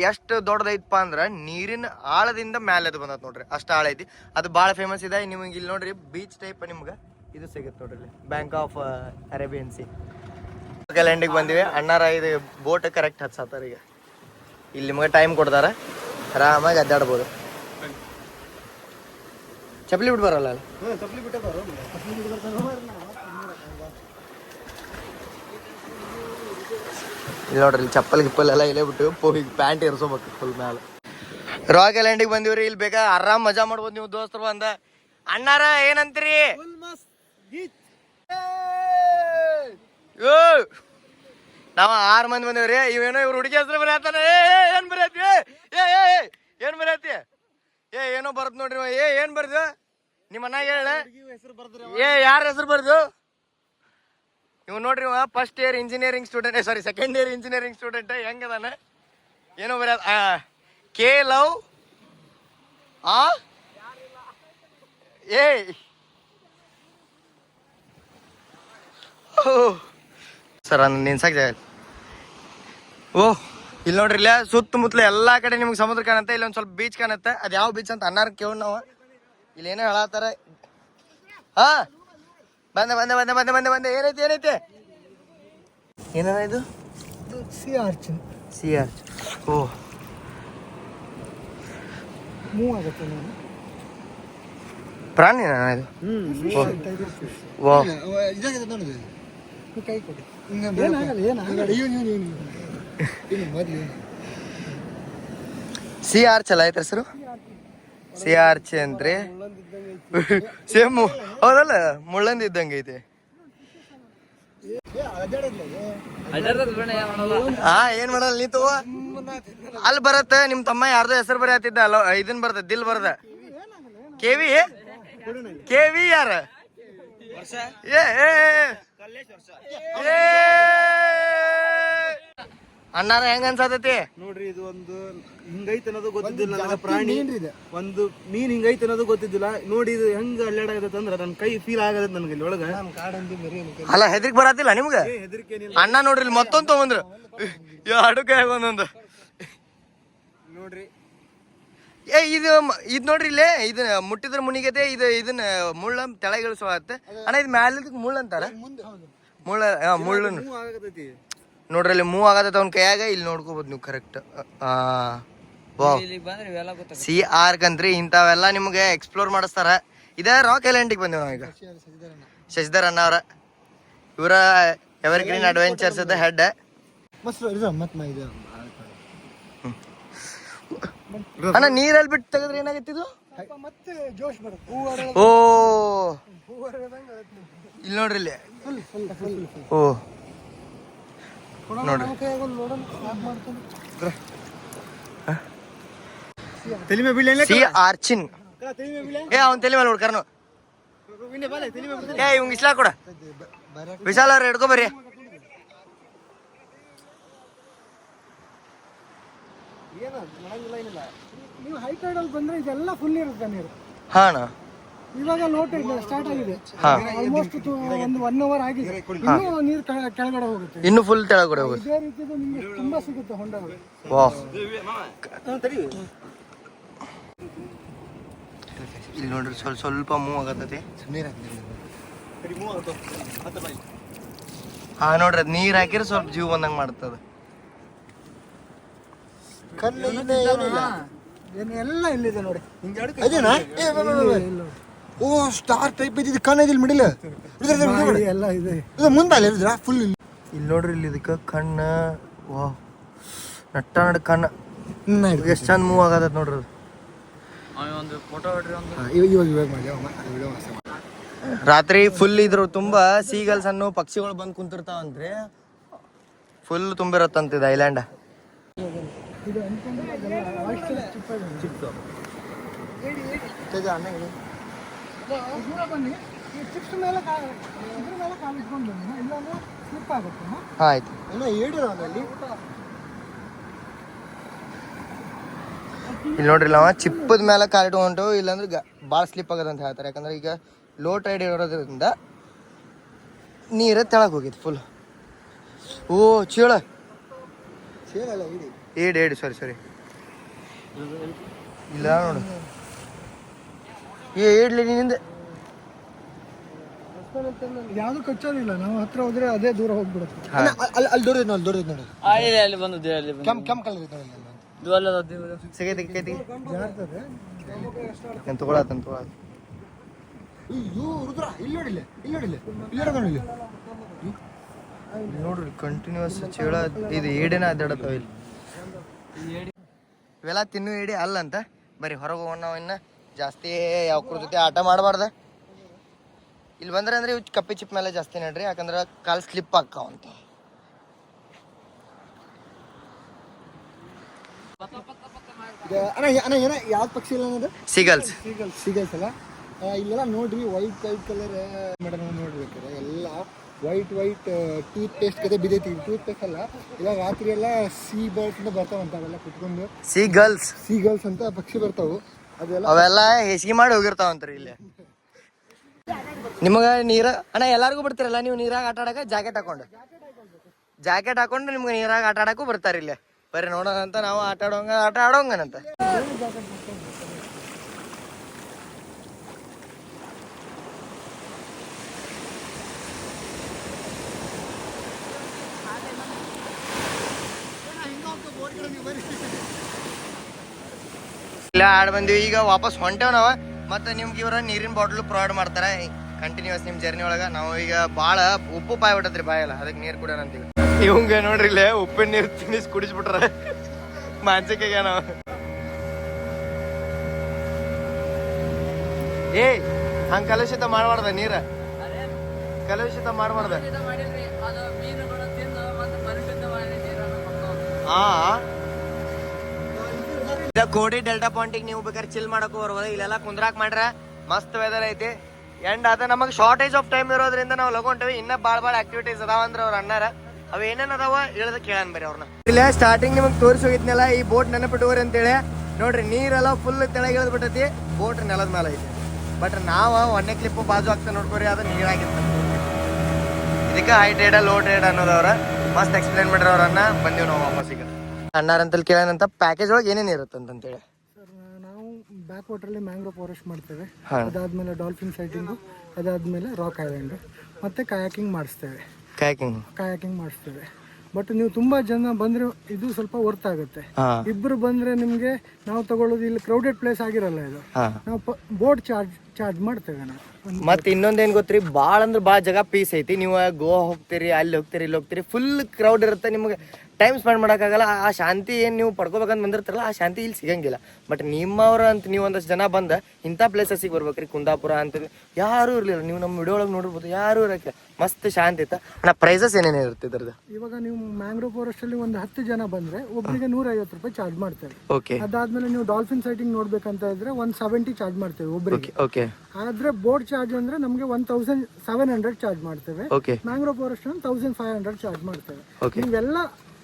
ಎಷ್ಟು ದೊಡ್ಡದೈತಪ್ಪ ಅಂದ್ರೆ ನೀರಿನ ಆಳದಿಂದ ಮ್ಯಾಲೆ ಅದು ಬಂದತ್ ನೋಡ್ರಿ. ಅಷ್ಟು ಆಳ ಐತಿ. ಅದು ಭಾಳ ಫೇಮಸ್ ಇದೆ. ನಿಮಗೆ ಇಲ್ಲಿ ನೋಡ್ರಿ ಬೀಚ್ ಟೈಪ್ ನಿಮ್ಗೆ ಇದು ಸಿಗುತ್ತೆ ನೋಡ್ರಿ ಬ್ಯಾಂಕ್ ಆಫ್ ಅರೇಬಿಯನ್ ಸಿ ಲ್ಯಾಂಡಿಗೆ ಬಂದಿವಿ. ಅಣ್ಣಾರ ಇದು ಬೋಟ್ ಕರೆಕ್ಟ್ ಹಚ್ಚಾತಾರ ಈಗ. ಇಲ್ಲಿ ನಿಮಗೆ ಟೈಮ್ ಕೊಡ್ತಾರ ಆರಾಮಾಗಿ ಅಡ್ಡಾಡ್ಬೋದು. ಚಪ್ಪಲಿ ಬಿಟ್ಟು ಬರಲ್ಲ ಅಲ್ಲಿ? ಇಲ್ಲಿ ನೋಡ್ರಿ ಇಲ್ಲಿ ಚಪ್ಪಲ್ ಗಿಪ್ಪಲ್ ಎಲ್ಲ ಇಲ್ಲೇ ಬಿಟ್ಟು ಹೋಗಿ ಪ್ಯಾಂಟ್ ಇರ್ಸೋಬೇಕು ಫುಲ್ ಮ್ಯಾಲ. ರಾಕ್ ಐಲ್ಯಾಂಡಿಗೆ ಬಂದಿವ್ರಿ ಇಲ್ಲಿ ಬೇಕಾ ಆರಾಮ್ ಮಜಾ ಮಾಡ್ಬೋದು ನೀವು ದೋಸ್ತರು ಬಂದ ಅಣ್ಣಾರ ಏನಂತೀರಿ? ಏ! ನಾವ ಆರ್ ಮಂದಿ ಬಂದಿವ್ರಿ ಇವೇನೋ ಇವ್ರ ಹುಡುಗಿ ಹೆಸರು ಬರೀತಾನ ಏ ಏ, ಏನ್ ಬರೀತಿ ಏ ಏ ಏ, ಏನ್ ಬರೀತಿ ಏನೋ ಬರತ್ ನೋಡ್ರಿ. ಏ ಏನ್ ಬರ್ದು ನಿಮ್ಮ ಅಣ್ಣ ಹೇಳ. ಏ ಯಾರ ಹೆಸರು ಬರ್ದು? ಇವ್ ನೋಡ್ರಿ ಇವ first year engineering student sorry second year engineering student ಹೆಂಗದಾನ ಏನೋ ಬರ ಕೆ ಲವ್, ಆ? ಏ ಸರ್ ಅದನ್ನ ಜಾಗ ಇಲ್ಲ. ಓ ಇಲ್ಲಿ ನೋಡ್ರಿ, ಇಲ್ಲ ಸುತ್ತಮುತ್ತಲ ಎಲ್ಲಾ ಕಡೆ ನಿಮ್ಗೆ ಸಮುದ್ರ ಕಾಣುತ್ತೆ, ಇಲ್ಲೊಂದು ಸ್ವಲ್ಪ ಬೀಚ್ ಕಾಣುತ್ತೆ. ಅದು ಯಾವ ಬೀಚ್ ಅಂತ ಅನ್ನಾರ ಕೇವ್ ನಾವು. ಇಲ್ಲಿ ಏನೋ ಹೇಳತ್ತಾರ. ಹಾ? ಬಂದೆ ಬಂದ ಬಂದ ಬಂದ ಬಂದ ಬಂದ. ಏನೈತೆ ಏನೈತೆ? ಏನದ ಇದು?
Sea <laughs> arch
C R O.
ಮೂ ಆಗುತ್ತೆ ನಾನು
ಪ್ರಾಣಿ ಇದು? ವಾ
ಇದಾಗಿದೆ
ನೋಡಿದೆ ಕೈ ಕೊಡಿ
ಹಿಂಗೆ
ಏನಾಗಲ್ಲ ಏನಾಗಲ್ಲ
ಇವನು ಇವನು ಇವನು. ಇವನು
ಸಿ ಆರ್ ಚಲ ಆಯ್ತು ಹೆಸರು ಸಿ ಆರ್ಚ್ ಅಂತ್ರಿ ಸೇಮ್ ಹೌದಲ್ಲ ಮುಳ್ಳಂದಿ ಇದ್ದಂಗೆ ಐತೆ. ಹಾ ಏನ್ ಮಾಡಲ್ಲ ನೀ ತಗೋ. ಅಲ್ಲಿ ಬರತ್ತ ನಿಮ್ ತಮ್ಮ ಯಾರ್ದೋ ಹೆಸರು ಬರೆಯತ್ತಿದ್ದ ಅಲ್ಲ ಇದನ್ ಬರ್ತದೆ ದಿಲ್ ಬರ್ದ ಕೆವಿ? ಕೆವಿ ಯಾರ? ಏ ಏ, ಏ. ಅಣ್ಣಾರ ಹೆಂಗ ಅನ್ಸತೈತಿ?
ನೋಡ್ರಿ ಇದು ಒಂದು ಹಿಂಗೈತೆ ಅನ್ನೋದು ಗೊತ್ತಿದ್ದಿಲ್ಲ. ನನಗೆ ಪ್ರಾಣಿ ಒಂದು ಮೀನ್ ಹಿಂಗೈತೆ ಅನ್ನೋದು ಗೊತ್ತಿದ್ದಿಲ್ಲ. ನೋಡಿ ಇದು ಹೆಂಗ ಅಲ್ಲಾಡಕತ್ತ ಅಂದ್ರೆ ನನ್ನ ಕೈ ಫೀಲ್ ಆಗದ ನನಗೆ ಇಲ್ಲಿ ಒಳಗ.
ಅಲ್ಲ ಹೆದ್ರಿಕ್ ಬರತ್ತಿಲ್ಲ ನಿಮ್ಗ?
ಹೆದರಿಕೆ ಏನಿಲ್ಲ.
ಅಣ್ಣ ನೋಡ್ರಿ ಇಲ್ಲಿ ಮತ್ತೊಂದ್ ತಗೊಂಡ್ರು ಎರಡು ಕೈ ಒಂದೊಂದು
ನೋಡ್ರಿ.
ಏ ಇದು ಇದ್ ನೋಡ್ರಿ ಇಲ್ಲೇ ಇದು ಮುಟ್ಟಿದ್ರ ಮುನಿಗತೆ ಇದು ಇದನ್ನ ಮುಳ್ಳ ತೆಳಗಿಳಿಸುವತ್ತೆ ಅಣ್ಣ ಇದು ಮ್ಯಾಲಿದ ಮುಳ್ಳ ಅಂತಾರ? ಮುಳ್ಳ
ಮುಳ್ಳ
ನೋಡ್ರಿ ಅಲ್ಲಿ ಮೂವ್ ಆಗತ್ತ ಅವ್ನ ಕೈಯಾಗ ಇಲ್ಲಿ ನೋಡ್ಕೋಬೋದು ನೀವು ಕರೆಕ್ಟ್ ಸಿ ಆರ್ ಕಂತ್ರಿ ಇಂಥವೆಲ್ಲ ನಿಮ್ಗೆ ಎಕ್ಸ್ಪ್ಲೋರ್ ಮಾಡಿಸ್ತಾರ. ಇದೇ ರಾಕ್ ಐಲ್ಯಾಂಡಿಗೆ ಬಂದೇವ್ ನಾವೀಗ
ಸಸಿದಾರಣ್ಣ
ಶಶಿಧರ್ ಅಣ್ಣ ಅವರ. ಇವರ ಎವರ್ ಗ್ರೀನ್ ಅಡ್ವೆಂಚರ್ಸ್ ಹೆಡ್ ಅಣ್ಣ ನೀರಲ್ಲಿ ಬಿಟ್ಟು ತೆಗೆದ್ರೆ ಏನಾಗತ್ತಿದು
ಮತ್ತೆ ಜೋಶ್ ಬರುತ್ತೆ.
ಓ. ಇಲ್ಲಿ ನೋಡ್ರಿ ಇಲ್ಲಿ. ಓ
ಕೊಡೋಣ
ನೋಡ್ರಿ.
ನಮ್ಮ ಕೈಯಾಗ ಒಂದು ನೋಡೋಣ ಸ್ಟಾರ್ಟ್ ಮಾಡ್ಕೊಂಡು
ತಲೆ ಮೇಲೆ ಬೀಳಿ
ಸಿ ಆರ್ಚಿನ್.
ತಲೆ ಮೇಲೆ ಬೀಳಿ
ಏ ಅವ್ನ ತಲೆ ಮೇಲೆ ಹುಡ್ಕರ್ನು. ಏ ಇವಂಗ್ ಇಸ್ಲಾ ಕೊಡ.
ಬಂದ್ರೆ
ವಿಶಾಲ್ ಅವ್ರ ಹಿಡ್ಕೊ ಬರ್ರಿ.
ಹಾ ಮಾಡಂಗಿಲ್ಲ ಏನಿಲ್ಲ.
ನೀವು ಹೈ ಇವಾಗ ಲೋ ಟೈಡ್ ಸ್ಟಾರ್ಟ್ ಆಗಿದೆ. ಆಲ್ಮೋಸ್ಟ್ ಒಂದು ಒನ್ ಅವರ್ ಆಗಿದೆ. ಇನ್ನೂ ನೀರು ಕೆಳಗಡೆ ಹೋಗುತ್ತೆ.
ಇನ್ನು ಫುಲ್ ಕೆಳಗಡೆ ಹೋಗುತ್ತೆ.
ಇದೇ ರೀತಿದು ನಿಮ್ಗೆ ತುಂಬಾ ಸಿಗುತ್ತೆ ಹೊಂಡಗಳು
ವಾಹ್. ಇಲ್ಲಿ ನೋಡ್ರಿ ಸ್ವಲ್ಪ ಸ್ವಲ್ಪ ಮೂವ್ ಆಗತ್ತೆ?
ಸುಮ್ಮನೆ
ಹಾ ನೋಡ್ರಿ ಅದ್ ನೀರ್ ಹಾಕಿದ್ರೆ ಸ್ವಲ್ಪ ಜೀವ ಬಂದಂಗ್ ಮಾಡ್ತದ
ಕಲ್ಲು ಏನಿಲ್ಲ.
ಏನು ಎಲ್ಲ ಇಲ್ಲಿದೆ ನೋಡಿ
ಅದೇನಾ? ಬಾ, ಬಾ. ಓ ಸ್ಟಾರ್ ಟೈಪ್ ಇದ್ದಿದ್ದು ಕಣ್ಣು ಇದಿಲ್ಲ ಮಿಡಿಲ್
ಎಲ್ಲ ಇದೆ.
ಇದು ಮುಂದೆ ಅಲ್ಲಿ ಇದ್ರ ಫುಲ್
ಇಲ್ಲಿ. ನೋಡ್ರಿ ಇಲ್ಲಿ ಇದಕ್ಕೆ ಕಣ್ಣು ವಾಹ್. ನಟ್ಟ ನಡ್ ಕಣ್ಣ ಎಷ್ಟು ಚಂದ ಮೂವ್ ಆಗದ ನೋಡ್ರಿ ಅದು.
ಇವಾಗ ಇವಾಗ ಮಾಡಿ ವಿಡಿಯೋ
ರಾತ್ರಿ ಫುಲ್ ಇದ್ರು ತುಂಬಾ ಸೀಗಲ್ಸ್ ಅನ್ನು ಪಕ್ಷಿಗಳು ಬಂದು ಕುಂತಿರ್ತಾವಂತ್ರಿ. ಫುಲ್ ತುಂಬಿರತ್ತಂತ ಐಲ್ಯಾಂಡ್
ಇದು
ಅಣ್ಣ
ಅದೆಲ್ಲ ದೂರ ಬನ್ನಿ. ಈ ಚಿಪ್ಸ್ ಮೇಲೆ ಕಾ ಇದ್ರ ಮೇಲೆ ಕಾಲು ಇಟ್ಕೊಂಡು ಬನ್ನಿ ಇಲ್ಲಾಂದ್ರೆ ಸ್ಲಿಪ್ ಆಗುತ್ತೆ.
ಆಯ್ತು.
ಅಣ್ಣ ಅಲ್ಲಿ
ಇಲ್ಲಿ ನೋಡ್ರಿ ಅವ ಚಿಪ್ಪದ ಮೇಲೆ ಕಾಲಿಟ್ಕೊಂಡು ಇಲ್ಲಾಂದ್ರೆ ಇಲ್ಲಂದ್ರೆ ಭಾಳ ಸ್ಲಿಪ್ ಆಗದ ಅಂತ ಹೇಳ್ತಾರೆ. ಯಾಕಂದ್ರೆ ಈಗ ಲೋ ಟೈಡ್ ಇರೋದ್ರಿಂದ ನೀರ ತೆಳಗ್ ಹೋಗಿತ್ತು ಫುಲ್ ಓ ಚೀಳ. ಏಡ್ ಏಡ್ ಸಾರಿ ಸಾರಿ ಇಲ್ಲ ನೋಡು. ಏ ಏಡ್ಲಿ ನಿಂದ
ಯಾವ್ದು ಕಚ್ಚೋದಿಲ್ಲ ನಾವು ಹತ್ರ ಹೋದ್ರೆ ಅದೇ ದೂರ ಹೋಗ್ಬಿಡುತ್ತೆ.
ಅಲ್ಲಿ ಅಲ್ಲಿ ದೊಡ್ಡದು ನೋಡಿ ದೊಡ್ಡದು ನೋಡಿ. ಕೆಂಪ್ ಕೆಂಪ್ ಕಲರ್ ಅಲ್ಲಿ.
ಸಿಗೈತಿ ಕೈತಿ
ಜಾರ್ತದೆ
ನಾನು ತಗೊಳತ್ತಂತ ತಗೊಳತ್ತ
ಅಯ್ಯೋ ರುದ್ರ ಇಲ್ಲಿ
ನೋಡ್ರಿ ಕಂಟಿನ್ಯೂಸ್ ಚೇಳ ಇದು ಏಡೇನ ಅದಾಡತ್ತವ ಇಲ್ಲಿ. ಇವೆಲ್ಲ ತಿನ್ನು ಏಡಿ ಅಲ್ಲ ಅಂತ ಬರೀ ಹೊರಗೆ ಹೋಗೋಣ ಇನ್ನ. ಜಾಸ್ತಿ ಯಾವ್ರ ಜೊತೆ ಆಟ ಮಾಡಬಾರ್ದ? ಇಲ್ಲಿ ಬಂದ್ರೆ ಅಂದ್ರೆ ಇವ್ ಕಪ್ಪಿ ಚಿಪ್ ಮೇಲೆ ಜಾಸ್ತಿ ನಡ್ರಿ ಯಾಕಂದ್ರೆ ಕಾಲ್ ಸ್ಲಿಪ್
ಏನ ಯಾವ್ದು ಪಕ್ಷಿ ಇಲ್ಲ ಅನ್ನೋದು?
ಸಿಗಲ್ಸ್.
ಸೀಗಲ್ಸ್ ಅಲ್ಲ? ಇಲ್ಲೆಲ್ಲ ನೋಡ್ರಿ ವೈಟ್ ವೈಟ್ ಕಲರ್ ಮೇಡಮ್ ನೋಡ್ಬೇಕಾರೆ ಎಲ್ಲ ವೈಟ್ ವೈಟ್ ಟೂತ್ ಪೇಸ್ಟ್ ಕತೆ ಬಿದ್ದೈತಿ. ಟೂತ್ ಪೇಸ್ಟ್ ಅಲ್ಲ ಇಲ್ಲ ರಾತ್ರಿ ಎಲ್ಲ ಸೀ ಬರ್ಡ್ಸ್ ಅಂತ ಬರ್ತಾವಂತ ಅವೆಲ್ಲ ಕುತ್ಕೊಂಡು.
ಸಿಗಲ್ಸ್.
ಸಿಗಲ್ಸ್ ಅಂತ ಪಕ್ಷಿ ಬರ್ತಾವು.
ಅವೆಲ್ಲ ಹೆಸಿಗೆ ಮಾಡಿ ಹೋಗಿರ್ತಾವಂತ್ರಿ ಇಲ್ಲಿ. ನಿಮಗ ನೀರ ಅಣ್ಣ ಎಲ್ಲಾರ್ಗು ಬಿಡ್ತಿರಲ್ಲ ನೀವು ನೀರಾಗ ಆಟ ಆಡಕ ಜಾಕೆಟ್ ಹಾಕೊಂಡು? ಜಾಕೆಟ್ ಹಾಕೊಂಡು ನಿಮ್ಗೆ ನೀರಾಗ ಆಟ ಆಡಕ್ಕೂ ಬರ್ತಾರ ಇಲ್ಲಿ. ಬರ್ರಿ ನೋಡೋದಂತ ಅಂತ ನಾವು ಆಟ ಆಡೋಂಗ ಆಟ ಆಡೋಂಗನಂತ. ಇಲ್ಲ ಆಡ್ ಬಂದಿವಿ. ಈಗ ವಾಪಸ್ ಹೊಂಟೇವ್ ನಾವ. ಮತ್ತೆ ನಿಮ್ಗೆ ಇವರ ನೀರಿನ ಬಾಟ್ಲು ಪ್ರೊವೈಡ್ ಮಾಡ್ತಾರೆ. ಕಂಟಿನ್ಯೂಸ್ ನಿಮ್ ಜರ್ನಿ ಒಳಗ. ನಾವು ಈಗ ಬಾಳ ಉಪ್ಪು ಪಾಯ್ ಬಿಟ್ಟತ್ರಿ ಬಾಯಲ್ಲ ಅದಕ್ಕೆ ನೀರ್ ಕುಡಿಯೋಣ ಅಂತೀವಿ. ಇವಂಗ ನೋಡ್ರಿ ಇಲ್ಲೇ ಉಪ್ಪಿನ ನೀರು ತಿನ್ನಿಸ್ ಕುಡಿಸ್ಬಿಟ್ರ ಮಾನಸಿಕ ನಾವು ಏ ಹಂಗ ಕಲುಷಿತ ಮಾಡಬಾರ್ದ ನೀರ? ಕಲುಷಿತ ಮಾಡಬಾರ್ದ? ಹಾ ಇದ ಕೋಡಿ ಡೆಲ್ಟಾ ಪಾಯಿಂಟಿಗೆ ನೀವು ಬೇಕಾದ್ರೆ ಚಿಲ್ ಮಾಡಕ್ ಬರ್ಬೋದು ಇಲ್ಲೆಲ್ಲ ಕುಂದ್ರಾಕ್ ಮಾಡ್ರ ಮಸ್ತ್ ವೆದರ್ ಐತಿ. ಎಂಡ್ ಅದ ನಮಗೆ ಶಾರ್ಟೇಜ್ ಆಫ್ ಟೈಮ್ ಇರೋದ್ರಿಂದ ನಾವು ಲಗೊಂಟೇವಿ ಇನ್ನ ಬಾಳ ಬಾಳ ಆಕ್ಟಿವಿಟೀಸ್ ಅದಾವ ಅಂದ್ರೆ ಅವ್ರ ಅಣ್ಣಾರ. ಅವ ಏನೇನ್ ಅದಾವ ಇಳ್ದ ಕೇಳನ್ ಬರ್ರಿ ಅವ್ರನ್ನ ಇಲ್ಲ ಸ್ಟಾರ್ಟಿಂಗ್ ನಿಮಗೆ ತೋರಿಸಿ ಹೋಗಿದ್ನಲ್ಲ ಈ ಬೋಟ್ ನೆನಪಿಟ್ಟುವರಿ ಅಂತೇಳಿ. ನೋಡ್ರಿ ನೀರೆಲ್ಲ ಫುಲ್ ತೆಳಗೆ ಇಳಿದ್ ಬಿಟ್ಟೈತಿ ಬೋಟ್ ನೆಲದ ಮೇಲೆ ಐತಿ. ಬಟ್ ನಾವ ಒಂದೇ ಕ್ಲಿಪ್ ಬಾಜು ಆಗ್ತಾ ನೋಡ್ಕೋರಿ ಅದು ನೀರಾಗಿತ್ತು. ಇದಕ್ಕೆ ಹೈ ಟೈಡ ಲೋ ಟೈಡ್ ಅನ್ನೋದವ್ರ ಮಸ್ತ್ ಎಕ್ಸ್ಪ್ಲೇನ್ ಮಾಡ್ರಿ ಅವ್ರನ್ನ ಬಂದೀವಿ ನಾವು ವಾಪಸ್ ಈಗ. ಅಣ್ಣಾರಂತಲ್ಲಿ ಕೇಳೋಣಂತ ಪ್ಯಾಕೇಜ್ ಒಳಗೆ ಏನೇನು ಇರುತ್ತೆ
ಅಂತಂತೇಳಿ ನಾವು ಬ್ಯಾಕ್ ವಾಟ್ರಲ್ಲಿ ಮ್ಯಾಂಗ್ರೋ ಫಾರೆಸ್ಟ್ ಮಾಡ್ತೇವೆ. ಅದಾದ್ಮೇಲೆ ಡಾಲ್ಫಿನ್ ಸೈಟಿಂಗು ಅದಾದ್ಮೇಲೆ ರಾಕ್ ಐಲ್ಯಾಂಡ್ ಮತ್ತೆ ಕಾಯಾಕಿಂಗ್ ಮಾಡಿಸ್ತೇವೆ.
ಕಾಯಾಕಿಂಗ್.
ಕಾಯಾಕಿಂಗ್ ಮಾಡಿಸ್ತೇವೆ. ಬಟ್ ನೀವು ತುಂಬಾ ಜನ ಬಂದ್ರೆ ಇದು ಸ್ವಲ್ಪ ವರ್ತ್ ಆಗುತ್ತೆ. ಇಬ್ರು ಬಂದ್ರೆ ನಿಮ್ಗೆ ನಾವು ತಗೊಳ್ಳೋದು ಇಲ್ಲಿ ಕ್ರೌಡೆಡ್ ಪ್ಲೇಸ್ ಆಗಿರಲ್ಲ ಇದು. ನಾವು ಬೋಟ್ ಚಾರ್ಜ್ ಚಾರ್ಜ್ ಮಾಡ್ತೇವೆ ನಾವು. ಮತ್ತೆ
ಮತ್ ಇನ್ನೊಂದೇನ್ ಗೊತ್ತ್ರಿ ಭಾಳ ಅಂದ್ರೆ ಭಾಳ ಜಾಗ ಪೀಸ್ ಐತಿ. ನೀವು ಗೋವಾ ಹೋಗ್ತೀರಿ ಅಲ್ಲಿ ಹೋಗ್ತೀರಿ ಇಲ್ಲಿ ಹೋಗ್ತೀರಿ ಫುಲ್ ಕ್ರೌಡ್ ಇರುತ್ತೆ ನಿಮ್ಗೆ. ಟೈಮ್ ಸ್ಪೆಂಡ್ ಮಾಡೋಕ್ಕಾಗಲ್ಲ ಆ ಶಾಂತಿ ಏನು ನೀವು ಪಡ್ಕೋಬೇಕಂತ ಬಂದಿರ್ತಾರಲ್ಲ ಆ ಶಾಂತಿ ಇಲ್ಲಿ ಸಿಗಂಗಿಲ್ಲ. ಬಟ್ ನಿಮ್ಮವ್ರ ಅಂತ ನೀವು ಒಂದಷ್ಟು ಜನ ಬಂದ ಇಂಥ ಪ್ಲೇಸಸ್ಸಿಗೆ ಬರ್ಬೇಕ್ರಿ ಕುಂದಾಪುರ ಅಂತ ಯಾರೂ ಇರಲಿಲ್ಲ. ನೀವು ನಮ್ಮ ವಿಡಿಯೋ ಒಳಗೆ ನೋಡಿರ್ಬೋದು ಯಾರೂ ಇರಕ್ಕೆ ಮಸ್ತ್ ಶಾಂತಿ ಇತ್ತ. ಅಣ್ಣ ಪ್ರೈಸಸ್ ಏನೇನು ಇರುತ್ತೆ ಇದ್ರದ್ದು?
ಇವಾಗ ನೀವು ಮ್ಯಾಂಗ್ರೋ ಫಾರೆಸ್ಟ್ ಅಲ್ಲಿ ಒಂದು ಹತ್ತು ಜನ ಬಂದ್ರೆ ಒಬ್ಬರಿಗೆ ನೂರ ಐವತ್ತು ರೂಪಾಯಿ ಚಾರ್ಜ್ ಮಾಡ್ತೇವೆ.
ಓಕೆ
ಅದಾದ್ಮೇಲೆ ನೀವು ಡಾಲ್ಫಿನ್ ಸೈಟಿಂಗ್ ನೋಡ್ಬೇಕಂತ ಇದ್ರೆ ಒಂದು ಸೆವೆಂಟಿ ಚಾರ್ಜ್ ಮಾಡ್ತೇವೆ ಒಬ್ಬರಿಗೆ
ಓಕೆ
ಆದ್ರೆ ಬೋಟ್ ಚಾರ್ಜ್ ಅಂದ್ರೆ ನಮಗೆ one thousand seven hundred charge ಮಾಡ್ತೇವೆ.
ಓಕೆ
ಮ್ಯಾಂಗ್ರೋ ಫಾರೆಸ್ಟ್ ಅಂದ್ರೆ ತೌಸಂಡ್ ಫೈವ್ ಹಂಡ್ರೆಡ್ ಚಾರ್ಜ್ ಮಾಡ್ತೇವೆ.
Okay.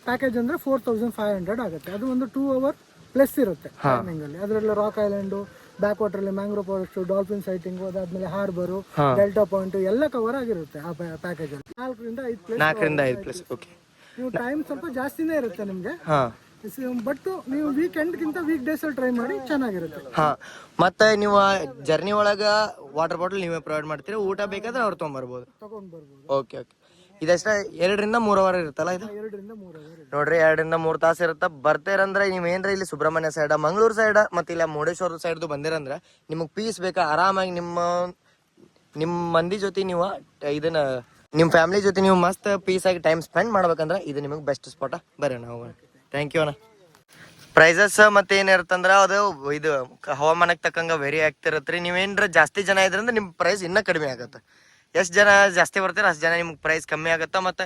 ಪ್ಯಾಕೇಜ್ ಅಂದ್ರೆ ಫೋರ್ ತೌಸಂಡ್ ಫೈವ್ ಹಂಡ್ರೆಡ್ ಆಗುತ್ತೆ. ಅದು ಒಂದು ಟೂ ಅವರ್ ಪ್ಲಸ್ ಇರುತ್ತೆ ಅಲ್ಲಿ. ಅದರಲ್ಲಿ ರಾಕ್ ಐಲ್ಯಾಂಡು ಬ್ಯಾಕ್ ವಾಟರ್ ಅಲ್ಲಿ ಮ್ಯಾಂಗ್ರೋ ಫಾರೆಸ್ಟ್ ಡಾಲ್ಫಿನ್ ಸೈಟಿಂಗ್ ಅದಾದ್ಮೇಲೆ ಹಾರ್ಬರ್ ಡೆಲ್ಟಾ ಪಾಯಿಂಟ್ ಎಲ್ಲ ಕವರ್ ಆಗಿರುತ್ತೆ ಆ ಪ್ಯಾಕೇಜ್ ಅಲ್ಲಿ. ನಾಲ್ಕರಿಂದ ಐದು ಪ್ಲೇಸ್
ನಾಲ್ಕರಿಂದ ಐದು ಪ್ಲೇಸ್ ಓಕೆ
ನೀವು ಟೈಮ್ ಸ್ವಲ್ಪ ಜಾಸ್ತಿನೇ ಇರುತ್ತೆ ನಿಮ್ಗೆ.
ಹಾಂ.
ಬಟ್ ನೀವು ವೀಕೆಂಡ್ಗಿಂತ ವೀಕ್ ಡೇಸ್ ಅಲ್ಲಿ ಟ್ರೈ ಮಾಡಿ ಚೆನ್ನಾಗಿರುತ್ತೆ.
ಹಾ. ಮತ್ತೆ ನೀವು ಜರ್ನಿ ಒಳಗ ವಾಟರ್ ಬಾಟಲ್ ನೀವೇ ಪ್ರೊವೈಡ್ ಮಾಡ್ತೀರಾ? ಊಟ ಬೇಕಾದ್ರೆ ಅವ್ರು ತಗೊಂಡ್ಬರ್ಬೋದು.
ತಗೊಂಡ್ ಬರ್ಬೋದು
ಓಕೆ ಓಕೆ ಇದಷ್ಟ ಎರಡರಿಂದ ಮೂರು ಅವರ್ ಇರುತ್ತಲ್ಲ ಇದು? ನೋಡ್ರಿ, ಎರಡರಿಂದ ಮೂರು ತಾಸು ಇರುತ್ತೆ? ಬರ್ತೀರಂದ್ರೆ ನೀವು ಏನ್ರ ಇಲ್ಲಿ ಸುಬ್ರಹ್ಮಣ್ಯ ಸೈಡ್ ಮಂಗಳೂರು ಸೈಡ್ ಮತ್ತೆ ಇಲ್ಲ ಮುರುಡೇಶ್ವರ ಸೈಡ್ದು ಬಂದಿರಂದ್ರೆ ನಿಮಗೆ ಪೀಸ್ ಬೇಕಾ? ಆರಾಮಾಗಿ ನಿಮ್ಮ ನಿಮ್ಮ ಮಂದಿ ಜೊತೆ ನೀವು, ಇದನ್ನ ನಿಮ್ಮ ಫ್ಯಾಮಿಲಿ ಜೊತೆ ನೀವು ಮಸ್ತ್ ಪೀಸ್ ಆಗಿ ಟೈಮ್ ಸ್ಪೆಂಡ್ ಮಾಡ್ಬೇಕಂದ್ರೆ ಇದು ನಿಮಗೆ ಬೆಸ್ಟ್ ಸ್ಪಾಟ ನಾವು ಥ್ಯಾಂಕ್ ಯು ಅಣ್ಣ. ಪ್ರೈಸಸ್ ಮತ್ತೆ ಏನಿರುತ್ತಂದ್ರೆ ಅದು ಇದು ಹವಾಮಾನಕ್ಕೆ ತಕ್ಕಂಗ ವೇರಿ ಆಗ್ತಿರತ್ರಿ ನೀವೇನ್ರ ಜಾಸ್ತಿ ಜನ ಇದ್ರಂದ್ರೆ ನಿಮ್ ಪ್ರೈಸ್ ಇನ್ನೂ ಕಡಿಮೆ ಆಗತ್ತೆ. ಎಷ್ಟು ಜನ ಜಾಸ್ತಿ ಬರ್ತೀರ, ಅಷ್ಟು ಜನ ನಿಮ್ಗೆ ಪ್ರೈಸ್ ಕಮ್ಮಿ ಆಗುತ್ತೆ? ಮತ್ತೆ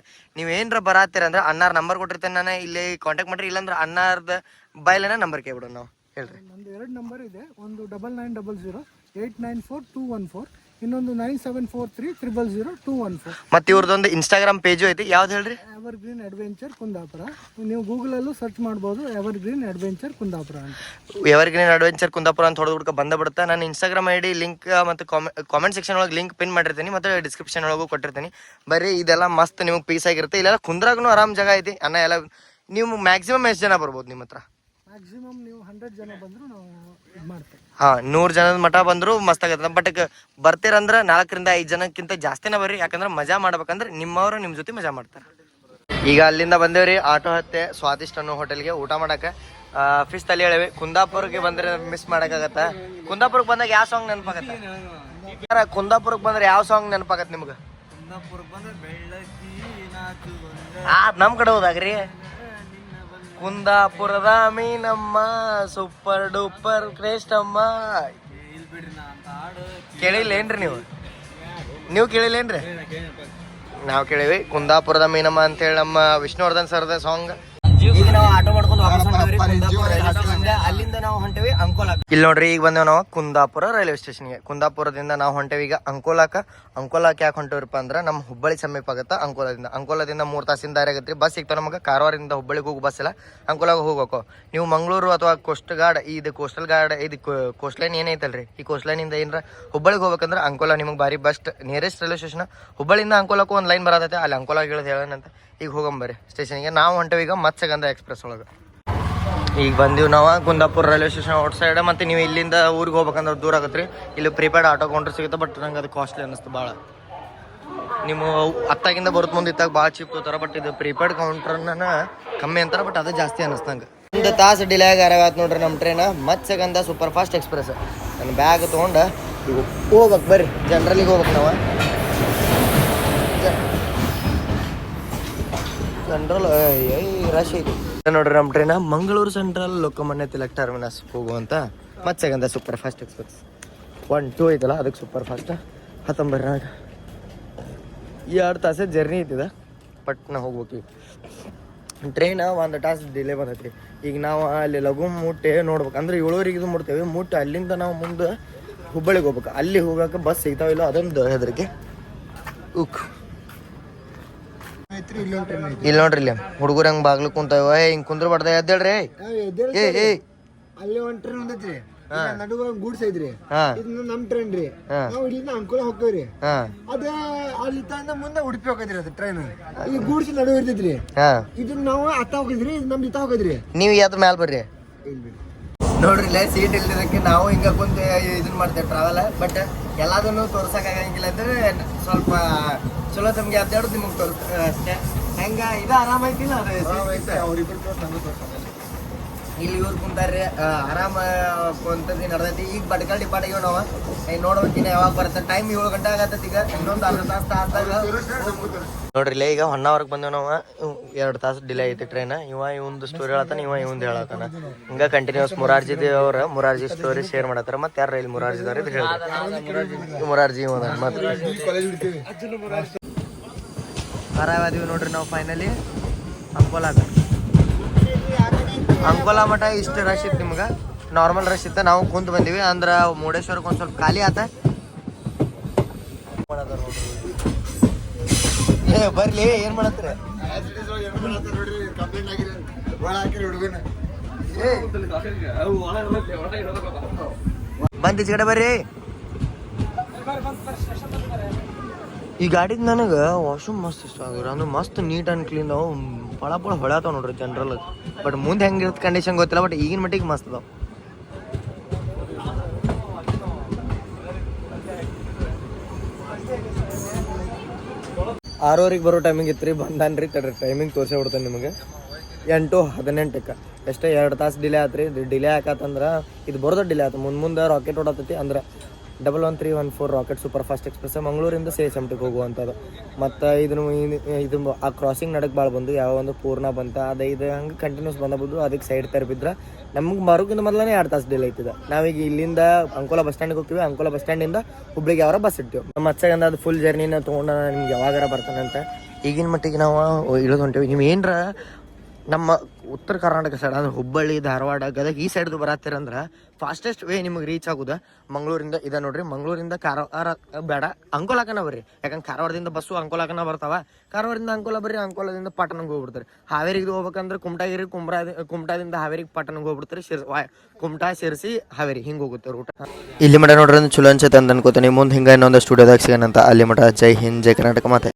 ಏನರ ಬರಾತೀರ ಅಂದ್ರೆ ಅನ್ನಾರ ನಂಬರ್ ಕೊಟ್ಟಿರ್ತೇನೆ ನಾನು, ಇಲ್ಲಿ ಕಾಂಟ್ಯಾಕ್ಟ್ ಮಾಡ್ರಿ, ಇಲ್ಲಾಂದ್ರೆ ಅಣ್ಣಾರ್ದ ಬೈಲನ ನಂಬರ್ ಕೇಳ್ಬಿಡೋಣ ನಾವು. ಹೇಳ್ರಿ.
ಒಂದು ಎರಡು ನಂಬರ್ ಇದೆ, ಒಂದು double nine double zero eight nine four two one four ಇನ್ನೊಂದು nine seven four three triple zero two one four
ಮತ್ತೆ ಇವ್ರದೊಂದು ಇನ್ಸ್ಟಾಗ್ರಾಮ್ ಪೇಜು ಐತಿ ಯಾವ್ದು ಹೇಳ್ರಿ?
Ever green adventure Kundapura. ನೀವು ಗೂಗಲಲ್ಲೂ ಸರ್ಚ್ ಮಾಡ್ಬೋದು ಎವರ್ ಗ್ರೀನ್ ಅಡ್ವೆಂಚರ್ ಕುಂದಾಪುರ ಅಂತ.
ಎವರ್ಗ್ರೀನ್ ಅಡ್ವೆಂಚರ್ ಕುಂದಾಪುರ ಅಂತ ಹೊಡೆದು ಹುಡುಕ ಬಂದ ಬಿಡುತ್ತೆ ನಾನು ಇನ್ಸ್ಟಾಗ್ರಾಮ್ ಐ ಡಿ ಲಿಂಕ್ ಮತ್ತು ಕಾಮೆಂಟ್ ಸೆಕ್ಷನ್ ಒಳಗೆ ಲಿಂಕ್ ಪಿನ್ ಮಾಡಿರ್ತೀನಿ ಮತ್ತು ಡಿಸ್ಕ್ರಿಪ್ಷನ್ ಒಳಗೂ ಕೊಟ್ಟಿರ್ತೀನಿ. ಬರ್ರಿ ಇದೆಲ್ಲ ಮಸ್ತ್ ನಿಮಗೆ ಪೀಸ್ ಆಗಿರುತ್ತೆ. ಇಲ್ಲೆಲ್ಲ ಕುಂದ್ರಾಗೂ ಆರಾಮ್ ಜಾಗ ಐತಿ. ಅನ್ನ ಎಲ್ಲ ನೀವು ಮ್ಯಾಕ್ಸಿಮಮ್ ಎಷ್ಟು ಜನ ಬರ್ಬೋದು ನಿಮ್ಮ ಹತ್ರ
ಮ್ಯಾಕ್ಸಿಮಮ್ ನೀವು ಹಂಡ್ರೆಡ್ ಜನ ಬಂದರೂ ನಾವು ಇದು ಮಾಡ್ತೇವೆ.
ಹಾ ನೂರ್ ಜನದ ಮಠ ಬಂದ್ರು ಮಸ್ತ್ ಆಗತ್ತ ಬಟ್ ಬರ್ತೀರಂದ್ರ ನಾಲ್ಕರಿಂದ ಐದ್ ಜನಕ್ಕಿಂತ ಜಾಸ್ತಿನ ಬರ್ರಿ. ಯಾಕಂದ್ರೆ ಮಜಾ ಮಾಡ್ಬೇಕಂದ್ರೆ ನಿಮ್ಮವ್ರು ನಿಮ್ ಜೊತೆ ಮಜಾ ಮಾಡ್ತಾರ. ಈಗ ಅಲ್ಲಿಂದ ಬಂದೇವ್ರಿ ಆಟೋ ಹತ್ತೆ ಸ್ವಾದಿಷ್ಟ ಅನ್ನೋ ಹೋಟೆಲ್ಗೆ ಊಟ ಮಾಡಕ ಫಿಶ್ ತಲೆ ಹೇಳಿವಿ ಕುಂದಾಪುರಕ್ಕೆ ಬಂದ್ರೆ ಮಿಸ್ ಮಾಡಕ್ಕಾಗತ್ತ? ಕುಂದಾಪುರಕ್ಕೆ ಬಂದಾಗ ಯಾವ ಸಾಂಗ್ ನೆನಪಾಗತ್ತ? ಕುಂದಾಪುರಕ್ಕೆ ಬಂದ್ರೆ ಯಾವ ಸಾಂಗ್ ನೆನಪಾಗತ್ತೆ ನಿಮ್ಗೆ? ಆ ನಮ್ ಕಡೆ ಹೋದಾಗ್ರಿ. ಕುಂದಾಪುರದ ಮೀನಮ್ಮ ಸೂಪರ್ ಡೂಪರ್ ಕ್ರೇಷ್ಟಮ್ಮ ಕೇಳಿಲ್ಲೇನ್ರಿ ನೀವು? ನೀವು ಕೇಳಿಲ್ಲೇನ್ರಿ? ನಾವು ಕೇಳಿವಿ ಕುಂದಾಪುರದ ಮೀನಮ್ಮ ಅಂತ ಹೇಳಿ ನಮ್ಮ ವಿಷ್ಣುವರ್ಧನ್ ಸರ್ದ ಸಾಂಗ್ ಈಗ ನಾವು ಆಟೋ ಮಾಡ್ಕೊಂಡು ವಾಪಸ್ ಹೊಂಟೇವ್ರಿ ಕುಂದಾಪುರ ರೈಲ್ವೆ ಸ್ಟೇಷನ್ ಅಲ್ಲಿಂದ ಅಲ್ಲಿಂದ ನಾವು ಹೊಂಟೇವಿ ಅಂಕೋಲಾಕ. ಇಲ್ಲಿ ನೋಡ್ರಿ ಈಗ ಬಂದೇವ್ ನಾವು ಕುಂದಾಪುರ ರೈಲ್ವೆ ಸ್ಟೇಷನ್ಗೆ. ಕುಂದಾಪುರದಿಂದ ನಾವು ಹೊಂಟೇವಿ ಈಗ ಅಂಕೋಲಾಕ. ಅಂಕೋಲಾಕ ಯಾಕೆ ಹೊಂಟೇವ್ರಪ್ಪ ಅಂದ್ರೆ ನಮ್ಮ ಹುಬ್ಬಳ್ಳಿ ಸಮೀಪ ಆಗತ್ತ ಅಂಕೋಲಾದಿಂದ. ಅಂಕೋಲಾದಿಂದ ಮೂರ್ ತಾಸಿನ ದಾರಿ ಆಗತ್ತೆ ಬಸ್ ಸಿಗ್ತಾವ ನಮಗೆ. ಕಾರವಾರದಿಂದ ಹುಬ್ಬಳ್ಳಿಗೆ ಹೋಗೋ ಬಸ್ ಇಲ್ಲ. ಅಂಕೋಲಾಗ ಹೋಗೋಕು ನೀವು ಮಂಗಳೂರು ಅಥವಾ ಕೋಸ್ಟ್ ಗಾರ್ಡ್ ಇದು ಕೋಸ್ಟಲ್ ಗಾರ್ಡ್ ಇದು ಕೋಸ್ಟ್ ಲೈನ್ ಏನೈತಲ್ರಿ ಈ ಕೋಸ್ಟ್ ಲೈನಿಂದ ಏನಾರ ಹುಬ್ಬಳ್ಳಿಗೆ ಹೋಗ್ಬೇಕಂದ್ರೆ ಅಂಕೋಲಾ ನಿಮಗೆ ಬಾರಿ ಬೆಸ್ಟ್ ನಿಯರೆಸ್ಟ್ ರೈಲ್ವೆ ಸ್ಟೇಷನ್. ಹುಬ್ಬಳ್ಳಿಯಿಂದ ಅಂಕೋಲಕ್ಕೆ ಒಂದು ಲೈನ್ ಬರತೈತೆ. ಅಲ್ಲಿ ಅಂಕೋಲಾಗ ಹೇಳೋದು ಹೇಳೋಣಂತ ಈಗ ಹೋಗಂಬರ್ರಿ ಸ್ಟೇಷನ್ಗೆ ನಾವು ಹೊಂಟೇವಿ ಈಗ ಮತ್ಸ್ಯಗಂಧ ಎಕ್ಸ್ಪ್ರೆಸ್ ಒಳಗೆ. ಈಗ ಬಂದೀವಿ ನಾವು Kundapura railway station outside, ಮತ್ತೆ ನೀವು ಇಲ್ಲಿಂದ ಊರಿಗೆ ಹೋಗ್ಬೇಕಂದ್ರೆ ದೂರ ಆಗತ್ರಿ. ಇಲ್ಲಿ ಪ್ರಿಪೇರ್ಡ್ ಆಟೋ ಕೌಂಟರ್ ಸಿಗುತ್ತೆ ಬಟ್ ನಂಗೆ ಅದು ಕಾಸ್ಟ್ಲಿ ಅನ್ನಿಸ್ತು ಭಾಳ ನಿಮ್ಮ ಅತ್ತಾಗಿಂದ ಬರುತ್ತೆ ಮುಂದೆ ಇತ್ತಾಗ ಭಾಳ ಚೀಪ್ ತೋತಾರ ಬಟ್ ಇದು ಪ್ರಿಪೇರ್ಡ್ ಕೌಂಟ್ರನ್ನ ಕಮ್ಮಿ ಅಂತಾರ ಬಟ್ ಅದು ಜಾಸ್ತಿ ಅನ್ನಿಸ್ತಂಗೆ ಒಂದು ತಾಸು ಡಿಲೇ ಆಗಿ ಅರಗಾತ್ ನೋಡ್ರಿ ನಮ್ಮ train Matsyagandha super fast express ನನ್ನ ಬ್ಯಾಗ್ ತೊಗೊಂಡು ಹೋಗ್ಬೇಕು ಬರ್ರಿ ಜನರಲ್ಲಿಗೆ ಹೋಗ್ಬೇಕು ನಾವು. ಸೆಂಟ್ರಲ್ ರಶ್ ಐತಿ ನೋಡ್ರಿ ನಮ್ಮ train Mangaluru central Lokmanya Tilak terminus ಹೋಗುವಂತ Matsyagandha super fast express one two ಐತಲ್ಲ, ಅದಕ್ಕೆ ಸೂಪರ್ ಫಾಸ್ಟ್ ಹತ್ತೊಂಬರ ಎರಡು ತಾಸೆ ಜರ್ನಿ ಐತಿದ ಪಟ್ನ ಹೋಗ್ಬೇಕು ಈಗ. ಟ್ರೈನ್ ಒಂದು ತಾಸು ಡಿಲೇ ಬಂದೈತಿ ಈಗ ನಾವು ಅಲ್ಲಿ ಲಘು ಮುಟ್ಟೆ ನೋಡ್ಬೇಕು. ಅಂದ್ರೆ ಏಳುವರೆಗೆ ಇದು ಮುಟ್ತೇವೆ ಮುಟ್ಟಿ ಅಲ್ಲಿಂದ ನಾವು ಮುಂದೆ ಹುಬ್ಬಳ್ಳಿಗೆ ಹೋಗ್ಬೇಕು. ಅಲ್ಲಿ ಹೋಗಕ್ಕೆ ಬಸ್ ಸಿಗ್ತಾವಿಲ್ಲ ಅದೊಂದು ಹೆದರಿಕೆ. ಉಕ್
ಐತ್ರಿ ಇಲ್ಲೊಂದು ಟ್ರೈನ್ ಐತಿ
ಇಲ್ಲಿ ನೋಡ್ರಿ ಇಲ್ಲಿ ಹುಡುಗರು ಹಂಗ ಬಾಗ್ಲು ಕುಂತಾವ. ಹಿಂಗೆ ಕುಂದ್ರ ಬಡ್ದ ಎದ್ದೇಳ್ರಿ. ಏ ಏ
ಅಲ್ಲಿ. ಒಂದ್ ಟ್ರೈನ್ ಒಂದೈತ್ರಿ ನಡುವ ಗೂಡ್ಸ್ ಐತ್ರಿ. ಇದು ನಮ್ ಟ್ರೈನ್ ರೀ. ನಾವು ಇಲ್ಲಿಂದ ಅಂಕೋಲ ಹೋಗ್ತೇವ್ರಿ. ಅದ ಅಲ್ಲಿ ತಾಂದ ಮುಂದೆ ಉಡುಪಿ ಹೋಗೈತ್ರಿ ಅದು ಟ್ರೈನ್ ಈ ಗೂಡ್ಸ್ ನಡುವೆ ಇರ್ತೈತ್ರಿ.
ಹಾ.
ಇದನ್ನ ನಾವು ಅತ್ತ ಹೋಗಿದ್ರಿ ಇದು ನಮ್ದು ಇತ್ತ ಹೋಗಿದ್ರಿ
ನೀವು ಯಾವ್ದು ಮ್ಯಾಲ ಬರ್ರಿ. ನೋಡ್ರಿ, ಇಲ್ಲ ಸೀಟ್ ಇಲ್ದಿದ್ದಕ್ಕೆ ನಾವು ಹಿಂಗ ಕುಂತು ಇದನ್ನ ಮಾಡ್ತೇವೆ ಟ್ರಾವೆಲ್ ಬಟ್ ಎಲ್ಲದನ್ನು ತೋರ್ಸಕ್ ಆಗಂಗಿಲ್ಲ ಅಂದ್ರೆ ಸ್ವಲ್ಪ ಚಲೋ ತಮ್ಗೆ ಅದ್ದಾಡೋದು ನಿಮಗೆ ತೋರ್ಸ ಅಷ್ಟೇ. ಹೆಂಗ, ಇದು ಆರಾಮ ಐತಿಲ್ಲ ಅದು ಇಲ್ಲಿ ಇವ್ರು ಕುಂತಾರ್ರಿ ಆರಾಮ ಕುಂತದಿ ನಡ್ದೈತಿ. ಈಗ ಬಡ್ಕಲ್ ಡಿಪಾಟಿಗೆ ನಾವು. ನೋಡ್ಬೇಕಿನ ಯಾವಾಗ ಬರುತ್ತೆ. ಟೈಮ್ ಏಳು ಗಂಟೆ ಆಗತ್ತೈತಿ ಈಗ. ಇನ್ನೊಂದು ಅರ್ಧ ತಾಸು ಆದಾಗ ನೋಡ್ರಿ ಈಗ ಒನ್ ಅವರ್ಗೆ ಬಂದೇವ್ ನಾವು. ಎರಡು ತಾಸು ಡಿಲೇ ಐತಿ ಟ್ರೈನ್ ಇವ ಇವಂದು ಸ್ಟೋರಿ ಹೇಳತ್ತಾನ, ಇವ ಇವಂದು ಹೇಳತ್ತಾನ. ಹಿಂಗ ಕಂಟಿನ್ಯೂಸ್ ಮುರಾರ್ಜಿ ಅವ್ರ, ಮುರಾರ್ಜಿ ಸ್ಟೋರಿ ಶೇರ್ ಮಾಡತ್ತಾರ. ಮತ್ತೆ ಯಾರ ಇಲ್ಲಿ ಮುರಾರ್ಜಿ ಅವ್ರ ಇದು ಹೇಳ್ತಾರೆ ಮುರಾರ್ಜಿ ಮತ್ತೆ. ಆರಾಮದೀವಿ ನೋಡ್ರಿ ನಾವು ಫೈನಲಿ ಅಂಕೋಲಾಗ ಅಂಕೋಲಾ ಮಠ ಇಷ್ಟು ರಶ್ ಇತ್ತು ನಿಮ್ಗೆ? ನಾರ್ಮಲ್ ರಶ್ ಇತ್ತು. ನಾವು ಕುಂತು ಬಂದೀವಿ. ಅಂದ್ರೆ ಮುರುಡೇಶ್ವರಕ್ಕೆ ಒಂದು ಸ್ವಲ್ಪ ಖಾಲಿ ಆತ. ಬರ್ಲಿ. ಏನ್ ಮಾಡತ್ರಿ ಕಡೆ ಬರ್ರಿ. ಈ ಗಾಡಿದ್ ನನಗೆ ವಾಶ್ರೂಮ್ ಮಸ್ತ್ ಇಷ್ಟ ಆದ್ರ ಅಂದ್ರೆ ಮಸ್ತ್ ನೀಟ್ ಅಂಡ್ ಕ್ಲೀನ್ ಅವು ಪಳ ಭಾಳ ಹೊಳತಾವ ನೋಡ್ರಿ ಜನರಲ್ ಬಟ್ ಮುಂದೆ ಹೆಂಗಿರುತ್ತೆ ಕಂಡೀಷನ್ ಗೊತ್ತಿಲ್ಲ ಬಟ್ ಈಗಿನ ಮಟ್ಟಿಗೆ ಮಸ್ತ್ ಅದಾವ. ಆರೂವರೆಗೆ ಬರೋ ಟೈಮಿಂಗ್ ಇತ್ತು ರೀ ಬಂದಾನ್ರಿ ತಡ್ರಿ ಟೈಮಿಂಗ್ ತೋರಿಸಿ ಬಿಡ್ತೇನೆ ನಿಮಗೆ. ಎಂಟು ಹದಿನೆಂಟಕ್ಕೆ. ಎಷ್ಟೇ ಎರಡು ತಾಸು ಡಿಲೇ ಆತ್ರಿ ಡಿಲೇ ಆಕತ್ತಂದ್ರೆ ಇದು ಬರೋದ ಡಿಲೇ ಆಯ್ತು ಮುಂದೆ ಮುಂದೆ ರಾಕೆಟ್ ಹೊಡತೈತಿ ಅಂದ್ರೆ. Double one three one four rocket super fast express ಮಂಗಳೂರಿಂದ ಸಿ ಎಸ್ ಎಂ ಟಿಗೆ ಹೋಗುವಂಥದ್ದು. ಮತ್ತು ಇದನ್ನು ಇದು ಆ ಕ್ರಾಸಿಂಗ್ ನಡಕ್ಕೆ ಭಾಳ ಬಂದು ಯಾವ ಒಂದು ಪೂರ್ಣ ಬಂತ, ಅದು ಇದು ಹಂಗೆ ಕಂಟಿನ್ಯೂಸ್ ಬಂದಬೋದು ಅದಕ್ಕೆ ಸೈಡ್ ತರಬಿದ್ರೆ ನಮ್ಗೆ ಬರೋಕ್ಕಿಂತ ಮೊದಲನೇ ಎರಡು ತಾಸು ಡಿಲೇ ನಾವು ನಾವೀಗ ಇಲ್ಲಿಂದ ಅಂಕೋಲ ಬಸ್ ಸ್ಟ್ಯಾಂಡ್ಗೆ ಹೋಗ್ತೀವಿ, ಅಂಕೋಲ ಬಸ್ ಸ್ಟ್ಯಾಂಡಿಂದ ಹುಬ್ಳಿಗೆ ಯಾವಾರ ಬಸ್ ಇರ್ತೀವಿ ನಮ್ಮ ಮತ್ಸ್ಯಗಂಧ ಅದು ಫುಲ್ ಜರ್ನಿನ ತೊಗೊಂಡು ನಿಮ್ಗೆ ಯಾವಾಗಾರ ಬರ್ತಾನೆ ಅಂತ ಈಗಿನ ಮಟ್ಟಿಗೆ ನಾವು ಇಳಿದು ಹೊಂಟೇವಿ ನೀವು ಏನರ ನಮ್ಮ ಉತ್ತರ ಕರ್ನಾಟಕ ಸೈಡ್ ಅಂದ್ರೆ ಹುಬ್ಬಳ್ಳಿ, ಧಾರವಾಡ, ಗದಗ ಈ ಸೈಡ್ದು ಬರತ್ತೀರಂದ್ರೆ ಫಾಸ್ಟೆಸ್ಟ್ ವೇ ನಿಮಗೆ ರೀಚ್ ಆಗುದ ಮಂಗಳೂರಿಂದ. ಇದೆ ನೋಡ್ರಿ, ಮಂಗಳೂರಿಂದ ಕಾರವಾರ, ಬೇಡ, ಅಂಕೋಲಾಕನ ಬರ್ರಿ. ಯಾಕಂದ್ರೆ ಕಾರವಾರದಿಂದ ಬಸ್ಸು ಅಂಕೋಲಾಕನ ಬರ್ತಾವ. ಕಾರವಾರದಿಂದ ಅಂಕೋಲ ಬರ್ರಿ, ಅಂಕೋಲದಿಂದ ಪಟ್ಟಣಕ್ಕೆ ಹೋಗ್ಬಿಡ್ತಾರೆ. ಹಾವೇರಿಗೆ ಹೋಗ್ಬೇಕಂದ್ರೆ ಕುಮಟಾಗಿರಿ ಕುಮ್ರಾ ಕುಮಟಾದಿಂದ ಹಾವೇರಿಗೆ ಪಟ್ಟಣಕ್ಕೆ ಹೋಗ್ಬಿಡ್ತಾರೆ. ಶಿರ್ ಕುಮಟಾ ಸೇರಿಸಿ ಹಾವೇರಿ. ಹಿಂಗೆ ಹೋಗುತ್ತೆ ರೂಟ್ ಇಲ್ಲಿ ಮಠ ನೋಡ್ರಿ ಚಲೋ ಅನ್ಸುತ್ತೆ ಅಂತ ಅನ್ಕೋತೀನಿ. ಮುಂದೆ ಹಿಂಗೆ ಇನ್ನೊಂದು ಸ್ಟುಡಿಯೋದಾಗ ಸಿಗೋಣಂತ. ಅಲ್ಲಿ ಮಠ. ಜೈ ಹಿಂದ್, ಜೈ ಕರ್ನಾಟಕ ಮಾತೆ.